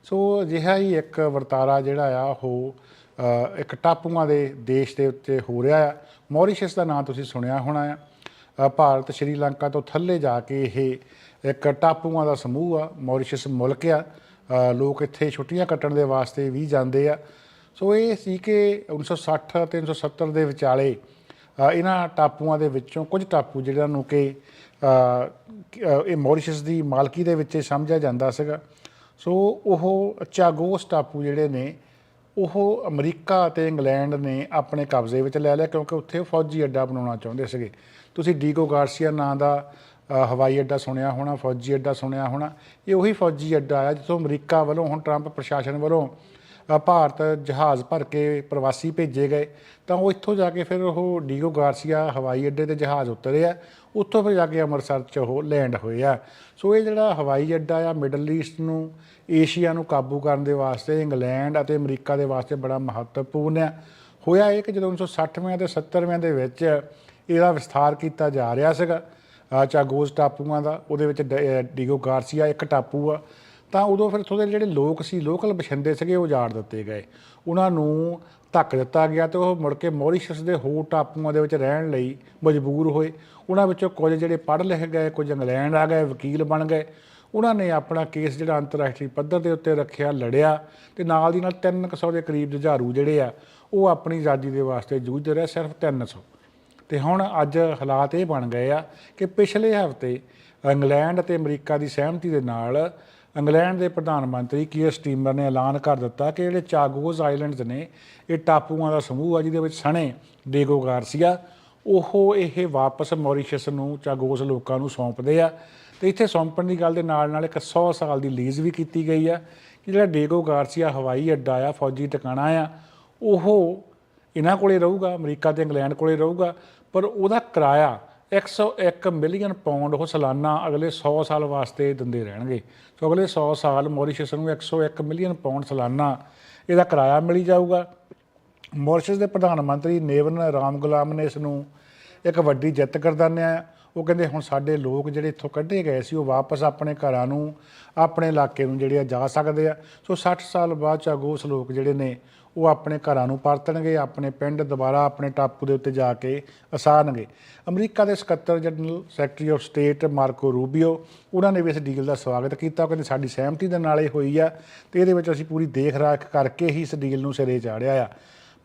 ਸੋ ਅਜਿਹਾ ਹੀ ਇੱਕ ਵਰਤਾਰਾ ਜਿਹੜਾ ਆ, ਉਹ ਇੱਕ ਟਾਪੂਆਂ ਦੇ ਦੇਸ਼ ਦੇ ਉੱਤੇ ਹੋ ਰਿਹਾ ਆ। ਮੌਰੀਸ਼ਸ ਦਾ ਨਾਮ ਤੁਸੀਂ ਸੁਣਿਆ ਹੋਣਾ ਆ। ਭਾਰਤ ਸ਼੍ਰੀਲੰਕਾ ਤੋਂ ਥੱਲੇ ਜਾ ਕੇ ਇਹ ਇੱਕ ਟਾਪੂਆਂ ਦਾ ਸਮੂਹ ਆ, ਮੌਰੀਸ਼ਸ ਮੁਲਕ ਆ। ਲੋਕ ਇੱਥੇ ਛੁੱਟੀਆਂ ਕੱਟਣ ਦੇ ਵਾਸਤੇ ਵੀ ਜਾਂਦੇ ਆ। ਸੋ ਇਹ ਸੀ ਕਿ 1960 ਤੇ 1970 ਦੇ ਵਿਚਾਲੇ ਇਹਨਾਂ ਟਾਪੂਆਂ ਦੇ ਵਿੱਚੋਂ ਕੁਝ ਟਾਪੂ ਜਿਹੜਾ ਨੂੰ ਕਿ ਇਹ ਮੌਰੀਸ਼ਸ ਦੀ ਮਾਲਕੀ ਦੇ ਵਿੱਚ ਸਮਝਿਆ ਜਾਂਦਾ ਸੀਗਾ। ਸੋ ਉਹ ਚਾਗੋਸ ਟਾਪੂ ਜਿਹੜੇ ਨੇ, ਉਹ ਅਮਰੀਕਾ ਅਤੇ ਇੰਗਲੈਂਡ ਨੇ ਆਪਣੇ ਕਬਜ਼ੇ ਵਿੱਚ ਲੈ ਲਿਆ ਕਿਉਂਕਿ ਉੱਥੇ ਫੌਜੀ ਅੱਡਾ ਬਣਾਉਣਾ ਚਾਹੁੰਦੇ ਸੀਗੇ। ਤੁਸੀਂ ਡੀਗੋ ਗਾਰਸੀਆ ਨਾਂ ਦਾ ਹਵਾਈ ਅੱਡਾ ਸੁਣਿਆ ਹੋਣਾ, ਫੌਜੀ ਅੱਡਾ ਸੁਣਿਆ ਹੋਣਾ, ਇਹ ਉਹੀ ਫੌਜੀ ਅੱਡਾ ਆ ਜਿੱਥੋਂ ਅਮਰੀਕਾ ਵੱਲੋਂ, ਹੁਣ ਟਰੰਪ ਪ੍ਰਸ਼ਾਸਨ ਵੱਲੋਂ ਭਾਰਤ ਜਹਾਜ਼ ਭਰ ਕੇ ਪ੍ਰਵਾਸੀ ਭੇਜੇ ਗਏ। ਤਾਂ ਉਹ ਇੱਥੋਂ ਜਾ ਕੇ ਫਿਰ ਉਹ ਡੀਗੋ ਗਾਰਸੀਆ ਹਵਾਈ ਅੱਡੇ ਤੇ ਜਹਾਜ਼ ਉਤਰੇ ਆ, ਉੱਥੋਂ ਫਿਰ ਜਾ ਕੇ ਅੰਮ੍ਰਿਤਸਰ 'ਚ ਉਹ ਲੈਂਡ ਹੋਏ ਆ। ਸੋ ਇਹ ਜਿਹੜਾ ਹਵਾਈ ਅੱਡਾ ਆ, ਮਿਡਲ ਈਸਟ ਨੂੰ, ਏਸ਼ੀਆ ਨੂੰ ਕਾਬੂ ਕਰਨ ਦੇ ਵਾਸਤੇ, ਇੰਗਲੈਂਡ ਅਤੇ ਅਮਰੀਕਾ ਦੇ ਵਾਸਤੇ ਬੜਾ ਮਹੱਤਵਪੂਰਨ ਆ। ਹੋਇਆ ਇਹ ਕਿ ਜਦੋਂ 1960ਵੇਂ ਤੇ 70ਵੇਂ ਦੇ ਵਿੱਚ ਇਹਦਾ ਵਿਸਥਾਰ ਕੀਤਾ ਜਾ ਰਿਹਾ ਸੀਗਾ ਚਾਗੋਸ ਟਾਪੂਆਂ ਦਾ, ਉਹਦੇ ਵਿੱਚ ਡ- ਡੀਗੋ ਗਾਰਸੀਆ ਇੱਕ ਟਾਪੂ ਆ, ਤਾਂ ਉਦੋਂ ਫਿਰ ਇੱਥੋਂ ਦੇ ਜਿਹੜੇ ਲੋਕ ਸੀ, ਲੋਕਲ ਬਛਿੰਦੇ ਸੀਗੇ, ਉਹ ਉਜਾੜ ਦਿੱਤੇ ਗਏ। ਉਹਨਾਂ ਨੂੰ ਧੱਕ ਦਿੱਤਾ ਗਿਆ ਤੇ ਉਹ ਮੁੜ ਕੇ ਮੌਰੀਸ਼ਸ ਦੇ ਹੋਰ ਟਾਪੂਆਂ ਦੇ ਵਿੱਚ ਰਹਿਣ ਲਈ ਮਜਬੂਰ ਹੋਏ। ਉਹਨਾਂ ਵਿੱਚੋਂ ਕੁਝ ਜਿਹੜੇ ਪੜ੍ਹ ਲਿਖ ਗਏ, ਕੁਝ ਇੰਗਲੈਂਡ ਆ ਗਏ, ਵਕੀਲ ਬਣ ਗਏ। ਉਹਨਾਂ ਨੇ ਆਪਣਾ ਕੇਸ ਜਿਹੜਾ ਅੰਤਰਰਾਸ਼ਟਰੀ ਪੱਧਰ ਦੇ ਉੱਤੇ ਰੱਖਿਆ, ਲੜਿਆ ਤੇ ਨਾਲ ਦੀ ਨਾਲ 300 ਦੇ ਕਰੀਬ ਜੁਝਾਰੂ ਜਿਹੜੇ ਆ, ਉਹ ਆਪਣੀ ਆਜ਼ਾਦੀ ਦੇ ਵਾਸਤੇ ਜੂਝਦੇ ਰਹੇ, ਸਿਰਫ 300 ਤੇ ਹੁਣ ਅੱਜ ਹਾਲਾਤ ਇਹ ਬਣ ਗਏ ਆ ਕਿ ਪਿਛਲੇ ਹਫ਼ਤੇ ਇੰਗਲੈਂਡ ਅਤੇ ਅਮਰੀਕਾ ਦੀ ਸਹਿਮਤੀ ਦੇ ਨਾਲ ਇੰਗਲੈਂਡ ਦੇ ਪ੍ਰਧਾਨ ਮੰਤਰੀ ਕੀਅਰ ਸਟੀਮਰ ਨੇ ਐਲਾਨ ਕਰ ਦਿੱਤਾ ਕਿ ਜਿਹੜੇ ਚਾਗੋਜ਼ ਆਈਲੈਂਡਸ ਨੇ, ਇਹ ਟਾਪੂਆਂ ਦਾ ਸਮੂਹ ਆ, ਜਿਹਦੇ ਵਿੱਚ ਸਣੇ ਡੇਗੋ ਗਾਰਸੀਆ, ਉਹ ਇਹ ਵਾਪਸ ਮੌਰੀਸ਼ਸ ਨੂੰ ਚਾਗੋਜ਼ ਲੋਕਾਂ ਨੂੰ ਸੌਂਪਦੇ ਆ। ਤੇ ਇੱਥੇ ਸੌਂਪਣ ਦੀ ਗੱਲ ਦੇ ਨਾਲ ਨਾਲ ਇੱਕ 100 ਸਾਲ ਦੀ ਲੀਜ਼ ਵੀ ਕੀਤੀ ਗਈ ਆ ਕਿ ਜਿਹੜਾ ਡੇਗੋ ਗਾਰਸੀਆ ਹਵਾਈ ਅੱਡਾ ਆ, ਫੌਜੀ ਟਿਕਾਣਾ ਆ, ਉਹ ਇਹਨਾਂ ਕੋਲੇ ਰਹੂਗਾ, ਅਮਰੀਕਾ ਤੇ ਇੰਗਲੈਂਡ ਕੋਲੇ ਰਹੂਗਾ। ਪਰ ਉਹਦਾ ਕਿਰਾਇਆ 101 ਮਿਲੀਅਨ ਪਾਉਂਡ ਉਹ ਸਾਲਾਨਾ ਅਗਲੇ 100 ਸਾਲ ਵਾਸਤੇ ਦਿੰਦੇ ਰਹਿਣਗੇ। ਸੋ ਅਗਲੇ 100 ਸਾਲ ਮੌਰੀਸ਼ਸ ਨੂੰ 101 ਮਿਲੀਅਨ ਪਾਉਂਡ ਸਾਲਾਨਾ ਇਹਦਾ ਕਿਰਾਇਆ ਮਿਲੀ ਜਾਊਗਾ। ਮੌਰੀਸ਼ਸ ਦੇ ਪ੍ਰਧਾਨ ਮੰਤਰੀ ਨੇਵਨ ਰਾਮ ਗੁਲਾਮ ਨੇ ਇਸ ਨੂੰ ਇੱਕ ਵੱਡੀ ਜਿੱਤ ਕਰਦਾਨਿਆ ਉਹ ਕਹਿੰਦੇ ਹੁਣ ਸਾਡੇ ਲੋਕ ਜਿਹੜੇ ਇੱਥੋਂ ਕੱਢੇ ਗਏ ਸੀ, ਉਹ ਵਾਪਸ ਆਪਣੇ ਘਰਾਂ ਨੂੰ, ਆਪਣੇ ਇਲਾਕੇ ਨੂੰ ਜਿਹੜੇ ਆ ਜਾ ਸਕਦੇ ਆ। ਸੋ 60 ਸਾਲ ਬਾਅਦ ਚਾਗੋਸ ਲੋਕ ਜਿਹੜੇ ਨੇ ਉਹ ਆਪਣੇ ਘਰਾਂ ਨੂੰ ਪਰਤਣਗੇ, ਆਪਣੇ ਪਿੰਡ ਦੁਬਾਰਾ ਆਪਣੇ ਟਾਪੂ ਦੇ ਉੱਤੇ ਜਾ ਕੇ ਅਸਾਰਨਗੇ। ਅਮਰੀਕਾ ਦੇ ਸਕੱਤਰ general secretary of state Marco Rubio, ਉਹਨਾਂ ਨੇ ਵੀ ਇਸ ਡੀਲ ਦਾ ਸਵਾਗਤ ਕੀਤਾ। ਉਹ ਕਹਿੰਦੇ, ਸਾਡੀ ਸਹਿਮਤੀ ਦੇ ਨਾਲ ਇਹ ਹੋਈ ਆ ਤੇ ਇਹਦੇ ਵਿੱਚ ਅਸੀਂ ਪੂਰੀ ਦੇਖ ਰਾਖ ਕਰਕੇ ਹੀ ਇਸ ਡੀਲ ਨੂੰ ਸਿਰੇ ਚਾੜਿਆ ਆ।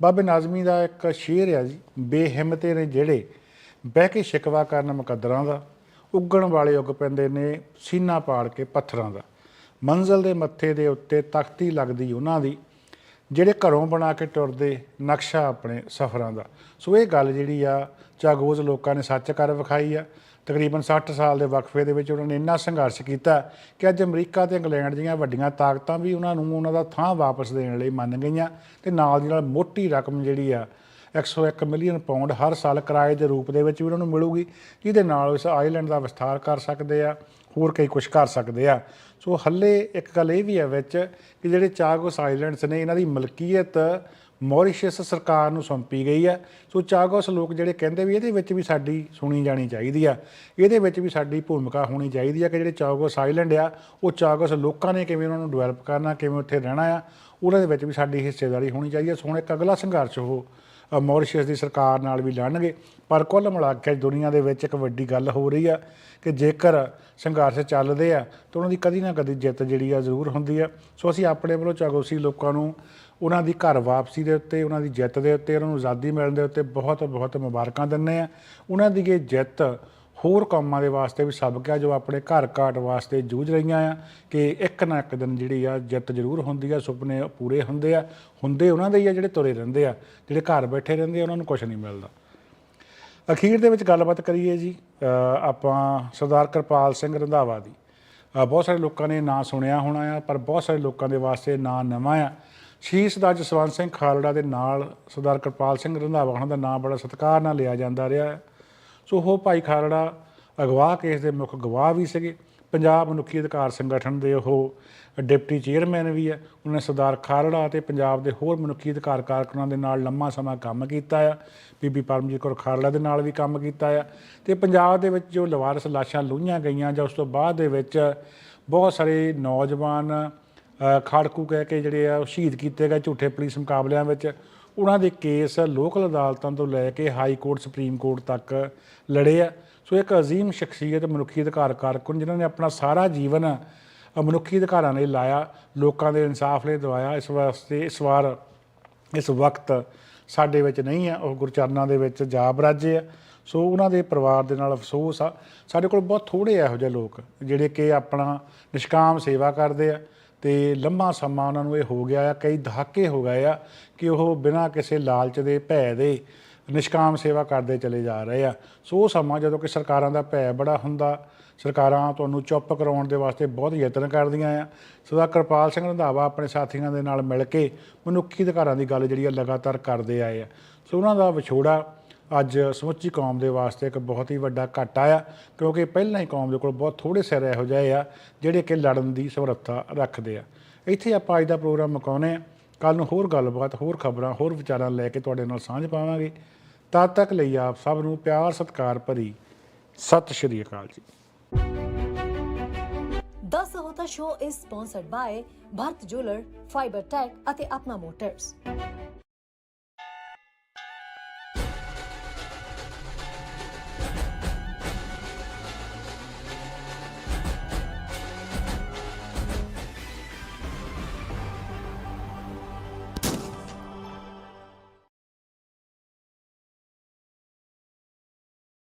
ਬਾਬੇ ਨਾਜ਼ਮੀ ਦਾ ਇੱਕ ਸ਼ੇਰ ਆ ਜੀ, ਬੇਹਿੰਮਤੇ ਨੇ ਜਿਹੜੇ ਬਹਿ ਕੇ ਸ਼ਿਕਵਾ ਕਰਨ ਮੁਕੱਦਰਾਂ ਦਾ, ਉੱਗਣ ਵਾਲੇ ਉੱਗ ਪੈਂਦੇ ਨੇ ਸੀਨਾ ਪਾੜ ਕੇ ਪੱਥਰਾਂ ਦਾ। ਮੰਜ਼ਲ ਦੇ ਮੱਥੇ ਦੇ ਉੱਤੇ ਤਖਤੀ ਲੱਗਦੀ ਉਹਨਾਂ ਦੀ। ਜਿਹੜੇ ਘਰੋਂ ਬਣਾ ਕੇ ਟੁਰਦੇ ਨਕਸ਼ਾ ਆਪਣੇ ਸਫ਼ਰਾਂ ਦਾ। ਸੋ ਇਹ ਗੱਲ ਜਿਹੜੀ ਆ, ਚਾਗੋਜ਼ ਲੋਕਾਂ ਨੇ ਸੱਚ ਕਰ ਵਿਖਾਈ ਆ। ਤਕਰੀਬਨ 60 ਸਾਲ ਦੇ ਵਕਫੇ ਦੇ ਵਿੱਚ ਉਹਨਾਂ ਨੇ ਇੰਨਾ ਸੰਘਰਸ਼ ਕੀਤਾ ਕਿ ਅੱਜ ਅਮਰੀਕਾ ਤੇ ਇੰਗਲੈਂਡ ਦੀਆਂ ਵੱਡੀਆਂ ਤਾਕਤਾਂ ਵੀ ਉਹਨਾਂ ਨੂੰ ਉਹਨਾਂ ਦਾ ਥਾਂ ਵਾਪਸ ਦੇਣ ਲਈ ਮੰਨ ਗਈਆਂ ਤੇ ਨਾਲ ਦੀ ਨਾਲ ਮੋਟੀ ਰਕਮ ਜਿਹੜੀ ਆ 101 ਮਿਲੀਅਨ ਪਾਉਂਡ ਹਰ ਸਾਲ ਕਿਰਾਏ ਦੇ ਰੂਪ ਦੇ ਵਿੱਚ ਵੀ ਉਹਨਾਂ ਨੂੰ ਮਿਲੂਗੀ, ਜਿਹਦੇ ਨਾਲ ਇਸ ਆਈਲੈਂਡ ਦਾ ਵਿਸਥਾਰ ਕਰ ਸਕਦੇ ਆ। ਹੋਰ ਕਈ ਕੁਝ ਕਰ ਸਕਦੇ ਆ। ਸੋ ਹੱਲੇ ਇੱਕ ਗੱਲ ਇਹ ਵੀ ਹੈ ਵਿੱਚ ਕਿ ਜਿਹੜੇ ਚਾਗੋਸ ਆਈਲੈਂਡਸ ਨੇ, ਇਹਨਾਂ ਦੀ ਮਲਕੀਅਤ ਮੌਰੀਸ਼ੀਅਸ ਸਰਕਾਰ ਨੂੰ ਸੌਂਪੀ ਗਈ ਹੈ ਸੋ ਚਾਗੋਸ ਲੋਕ ਜਿਹੜੇ ਕਹਿੰਦੇ ਵੀ ਇਹਦੇ ਵਿੱਚ ਵੀ ਸਾਡੀ ਸੁਣੀ ਜਾਣੀ ਚਾਹੀਦੀ ਆ। ਇਹਦੇ ਵਿੱਚ ਵੀ ਸਾਡੀ ਭੂਮਿਕਾ ਹੋਣੀ ਚਾਹੀਦੀ ਆ ਕਿ ਜਿਹੜੇ ਚਾਗੋਸ ਆਈਲੈਂਡ ਆ, ਉਹ ਚਾਗੋਸ ਲੋਕਾਂ ਨੇ ਕਿਵੇਂ ਉਹਨਾਂ ਨੂੰ ਡਿਵੈਲਪ ਕਰਨਾ, ਕਿਵੇਂ ਉੱਥੇ ਰਹਿਣਾ ਆ, ਉਹਨਾਂ ਦੇ ਵਿੱਚ ਵੀ ਸਾਡੀ ਹਿੱਸੇਦਾਰੀ ਹੋਣੀ ਚਾਹੀਦੀ ਹੈ ਸੋ ਹੁਣ ਇੱਕ ਅਗਲਾ ਸੰਘਰਸ਼ ਉਹ ਅ, ਦੀ ਸਰਕਾਰ ਨਾਲ ਵੀ ਲੜਨਗੇ। ਪਰ ਕੁੱਲ ਮਿਲਾ ਕੇ ਦੁਨੀਆ ਦੇ ਵਿੱਚ ਇੱਕ ਵੱਡੀ ਗੱਲ ਹੋ ਰਹੀ ਆ ਕਿ ਜੇਕਰ ਸੰਘਰਸ਼ ਚੱਲਦੇ ਆ ਤਾਂ ਉਹਨਾਂ ਦੀ ਕਦੀ ਨਾ ਕਦੀ ਜਿੱਤ ਜਿਹੜੀ ਆ ਜ਼ਰੂਰ ਹੁੰਦੀ ਆ। ਸੋ ਅਸੀਂ ਆਪਣੇ ਵੱਲੋਂ ਚਾਗੋਸੀ ਲੋਕਾਂ ਨੂੰ ਉਹਨਾਂ ਦੀ ਘਰ ਵਾਪਸੀ ਦੇ ਉੱਤੇ ਉਹਨਾਂ ਦੀ ਜਿੱਤ ਦੇ ਉੱਤੇ ਉਹਨਾਂ ਨੂੰ ਆਜ਼ਾਦੀ ਮਿਲਣ ਦੇ ਉੱਤੇ ਬਹੁਤ ਬਹੁਤ ਮੁਬਾਰਕਾਂ ਦਿੰਦੇ ਆ। ਉਹਨਾਂ ਦੀ ਇਹ ਜਿੱਤ ਹੋਰ ਕੌਮਾਂ ਦੇ ਵਾਸਤੇ ਵੀ ਸਬਕ ਆ, ਜੋ ਆਪਣੇ ਘਰ ਘਾਟ ਵਾਸਤੇ ਜੂਝ ਰਹੀਆਂ ਆ ਕਿ ਇੱਕ ਨਾ ਇੱਕ ਦਿਨ ਜਿਹੜੀ ਆ ਜਿੱਤ ਜ਼ਰੂਰ ਹੁੰਦੀ ਆ, ਸੁਪਨੇ ਪੂਰੇ ਹੁੰਦੇ ਆ, ਹੁੰਦੇ ਉਹਨਾਂ ਦੇ ਹੀ ਆ ਜਿਹੜੇ ਤੁਰੇ ਰਹਿੰਦੇ ਆ, ਜਿਹੜੇ ਘਰ ਬੈਠੇ ਰਹਿੰਦੇ ਆ, ਉਹਨਾਂ ਨੂੰ ਕੁਝ ਨਹੀਂ ਮਿਲਦਾ। ਅਖੀਰ ਦੇ ਵਿੱਚ ਗੱਲਬਾਤ ਕਰੀਏ ਜੀ ਆਪਾਂ ਸਰਦਾਰ ਕਿਰਪਾਲ ਸਿੰਘ ਰੰਧਾਵਾ ਦੀ। ਬਹੁਤ ਸਾਰੇ ਲੋਕਾਂ ਨੇ ਨਾਂ ਸੁਣਿਆ ਹੋਣਾ ਆ, ਪਰ ਬਹੁਤ ਸਾਰੇ ਲੋਕਾਂ ਦੇ ਵਾਸਤੇ ਨਾਂ ਨਵਾਂ ਆ। ਸ਼ੀਸ਼ ਦਾ ਜਸਵੰਤ ਸਿੰਘ ਖਾਲੜਾ ਦੇ ਨਾਲ ਸਰਦਾਰ ਕਿਰਪਾਲ ਸਿੰਘ ਰੰਧਾਵਾ, ਉਹਨਾਂ ਦਾ ਨਾਂ ਬੜਾ ਸਤਿਕਾਰ ਨਾਲ ਲਿਆ ਜਾਂਦਾ ਰਿਹਾ। ਹੈ ਸੋ ਉਹ ਭਾਈ ਖਾਲੜਾ ਅਗਵਾ ਕੇਸ ਦੇ ਮੁੱਖ ਗਵਾਹ ਵੀ ਸੀਗੇ। ਪੰਜਾਬ ਮਨੁੱਖੀ ਅਧਿਕਾਰ ਸੰਗਠਨ ਦੇ ਉਹ ਡਿਪਟੀ ਚੇਅਰਮੈਨ ਵੀ ਹੈ ਉਹਨਾਂ ਨੇ ਸਰਦਾਰ ਖਾਲੜਾ ਅਤੇ ਪੰਜਾਬ ਦੇ ਹੋਰ ਮਨੁੱਖੀ ਅਧਿਕਾਰ ਕਾਰਕੁਨਾਂ ਦੇ ਨਾਲ ਲੰਮਾ ਸਮਾਂ ਕੰਮ ਕੀਤਾ ਆ। ਬੀਬੀ ਪਰਮਜੀਤ ਕੌਰ ਖਾਲੜਾ ਦੇ ਨਾਲ ਵੀ ਕੰਮ ਕੀਤਾ ਆ। ਤੇ ਪੰਜਾਬ ਦੇ ਵਿੱਚ ਜੋ ਲਵਾਰਸ ਲਾਸ਼ਾਂ ਲੂਹੀਆਂ ਗਈਆਂ ਜਾਂ ਉਸ ਤੋਂ ਬਾਅਦ ਦੇ ਵਿੱਚ ਬਹੁਤ ਸਾਰੇ ਨੌਜਵਾਨ ਖਾੜਕੂ ਕਹਿ ਕੇ ਜਿਹੜੇ ਆ ਉਹ ਸ਼ਹੀਦ ਕੀਤੇ ਗਏ ਝੂਠੇ ਪੁਲਿਸ ਮੁਕਾਬਲਿਆਂ ਵਿੱਚ। ਉਹਨਾਂ ਦੇ ਕੇਸ ਲੋਕਲ ਅਦਾਲਤਾਂ ਤੋਂ ਲੈ ਕੇ ਹਾਈ ਕੋਰਟ, ਸੁਪਰੀਮ ਕੋਰਟ ਤੱਕ ਲੜੇ ਆ। ਸੋ ਇੱਕ ਅਜ਼ੀਮ ਸ਼ਖਸੀਅਤ, ਮਨੁੱਖੀ ਅਧਿਕਾਰ ਕਾਰਕੁਨ ਜਿਨ੍ਹਾਂ ਨੇ ਆਪਣਾ ਸਾਰਾ ਜੀਵਨ ਮਨੁੱਖੀ ਅਧਿਕਾਰਾਂ ਲਈ ਲਾਇਆ, ਲੋਕਾਂ ਦੇ ਇਨਸਾਫ ਲਈ ਦਵਾਇਆ, ਇਸ ਵਾਸਤੇ, ਇਸ ਵਾਰ, ਇਸ ਵਕਤ ਸਾਡੇ ਵਿੱਚ ਨਹੀਂ ਆ, ਉਹ ਗੁਰਚਰਨਾਂ ਦੇ ਵਿੱਚ ਜਾ ਬਰਾਜੇ ਆ। ਸੋ ਉਹਨਾਂ ਦੇ ਪਰਿਵਾਰ ਦੇ ਨਾਲ ਅਫਸੋਸ ਆ। ਸਾਡੇ ਕੋਲ ਬਹੁਤ ਥੋੜੇ ਇਹੋ ਜਿਹੇ ਲੋਕ, ਜਿਹੜੇ ਕਿ ਆਪਣਾ ਨਿਸ਼ਕਾਮ ਸੇਵਾ ਕਰਦੇ ਆ। ਤੇ ਲੰਮਾ ਸਮਾਂ ਉਹਨਾਂ ਨੂੰ ਇਹ ਹੋ ਗਿਆ ਆ, ਕਈ ਦਹਾਕੇ ਹੋ ਗਏ ਆ ਕਿ ਉਹ ਬਿਨਾਂ ਕਿਸੇ ਲਾਲਚ ਦੇ, ਭੈ ਦੇ ਨਿਸ਼ਕਾਮ ਸੇਵਾ ਕਰਦੇ ਚਲੇ ਜਾ ਰਹੇ ਆ। ਸੋ ਉਹ ਸਮਾਂ ਜਦੋਂ ਕਿ ਸਰਕਾਰਾਂ ਦਾ ਭੈ ਬੜਾ ਹੁੰਦਾ, ਸਰਕਾਰਾਂ ਤੁਹਾਨੂੰ ਚੁੱਪ ਕਰਾਉਣ ਦੇ ਵਾਸਤੇ ਬਹੁਤ ਯਤਨ ਕਰਦੀਆਂ ਆ। ਸਦਾ ਕਿਰਪਾਲ ਸਿੰਘ ਰੰਧਾਵਾ ਆਪਣੇ ਸਾਥੀਆਂ ਦੇ ਨਾਲ ਮਿਲ ਕੇ ਮਨੁੱਖੀ ਅਧਿਕਾਰਾਂ ਦੀ ਗੱਲ ਜਿਹੜੀ ਆ ਲਗਾਤਾਰ ਕਰਦੇ ਆਏ ਆ। ਸੋ ਉਹਨਾਂ ਦਾ ਵਿਛੋੜਾ ਅੱਜ ਸਮੁੱਚੀ ਕੌਮ ਦੇ ਵਾਸਤੇ ਇੱਕ ਬਹੁਤ ਹੀ ਵੱਡਾ ਘਾਟਾ ਆ, ਕਿਉਂਕਿ ਪਹਿਲਾਂ ਹੀ ਕੌਮ ਦੇ ਕੋਲ ਬਹੁਤ ਥੋੜੇ ਸਿਰ ਇਹੋ ਜਿਹੇ ਆ, ਜਿਹੜੇ ਕਿ ਲੜਨ ਦੀ ਸਮਰੱਥਾ ਰੱਖਦੇ ਆ। ਇੱਥੇ ਆਪਾਂ ਅੱਜ ਦਾ ਪ੍ਰੋਗਰਾਮ ਮੁਕਾਉਂਦੇ ਆ ਕੱਲ ਨੂੰ ਹੋਰ ਗੱਲਬਾਤ, ਹੋਰ ਖਬਰਾਂ, ਹੋਰ ਵਿਚਾਰਾਂ ਲੈ ਕੇ ਤੁਹਾਡੇ ਨਾਲ ਸਾਂਝ ਪਾਵਾਂਗੇ। ਤਦ ਤੱਕ ਲਈ ਆਪ ਸਭ ਨੂੰ ਪਿਆਰ, ਸਤਿਕਾਰ ਭਰੀ ਸਤਿ ਸ਼੍ਰੀ ਅਕਾਲ ਜੀ। ਦਸ ਹੋਤਾ show is sponsored by Bharat jeweller Fiber Tech ਅਤੇ ਆਪਣਾ ਮੋਟਰਸ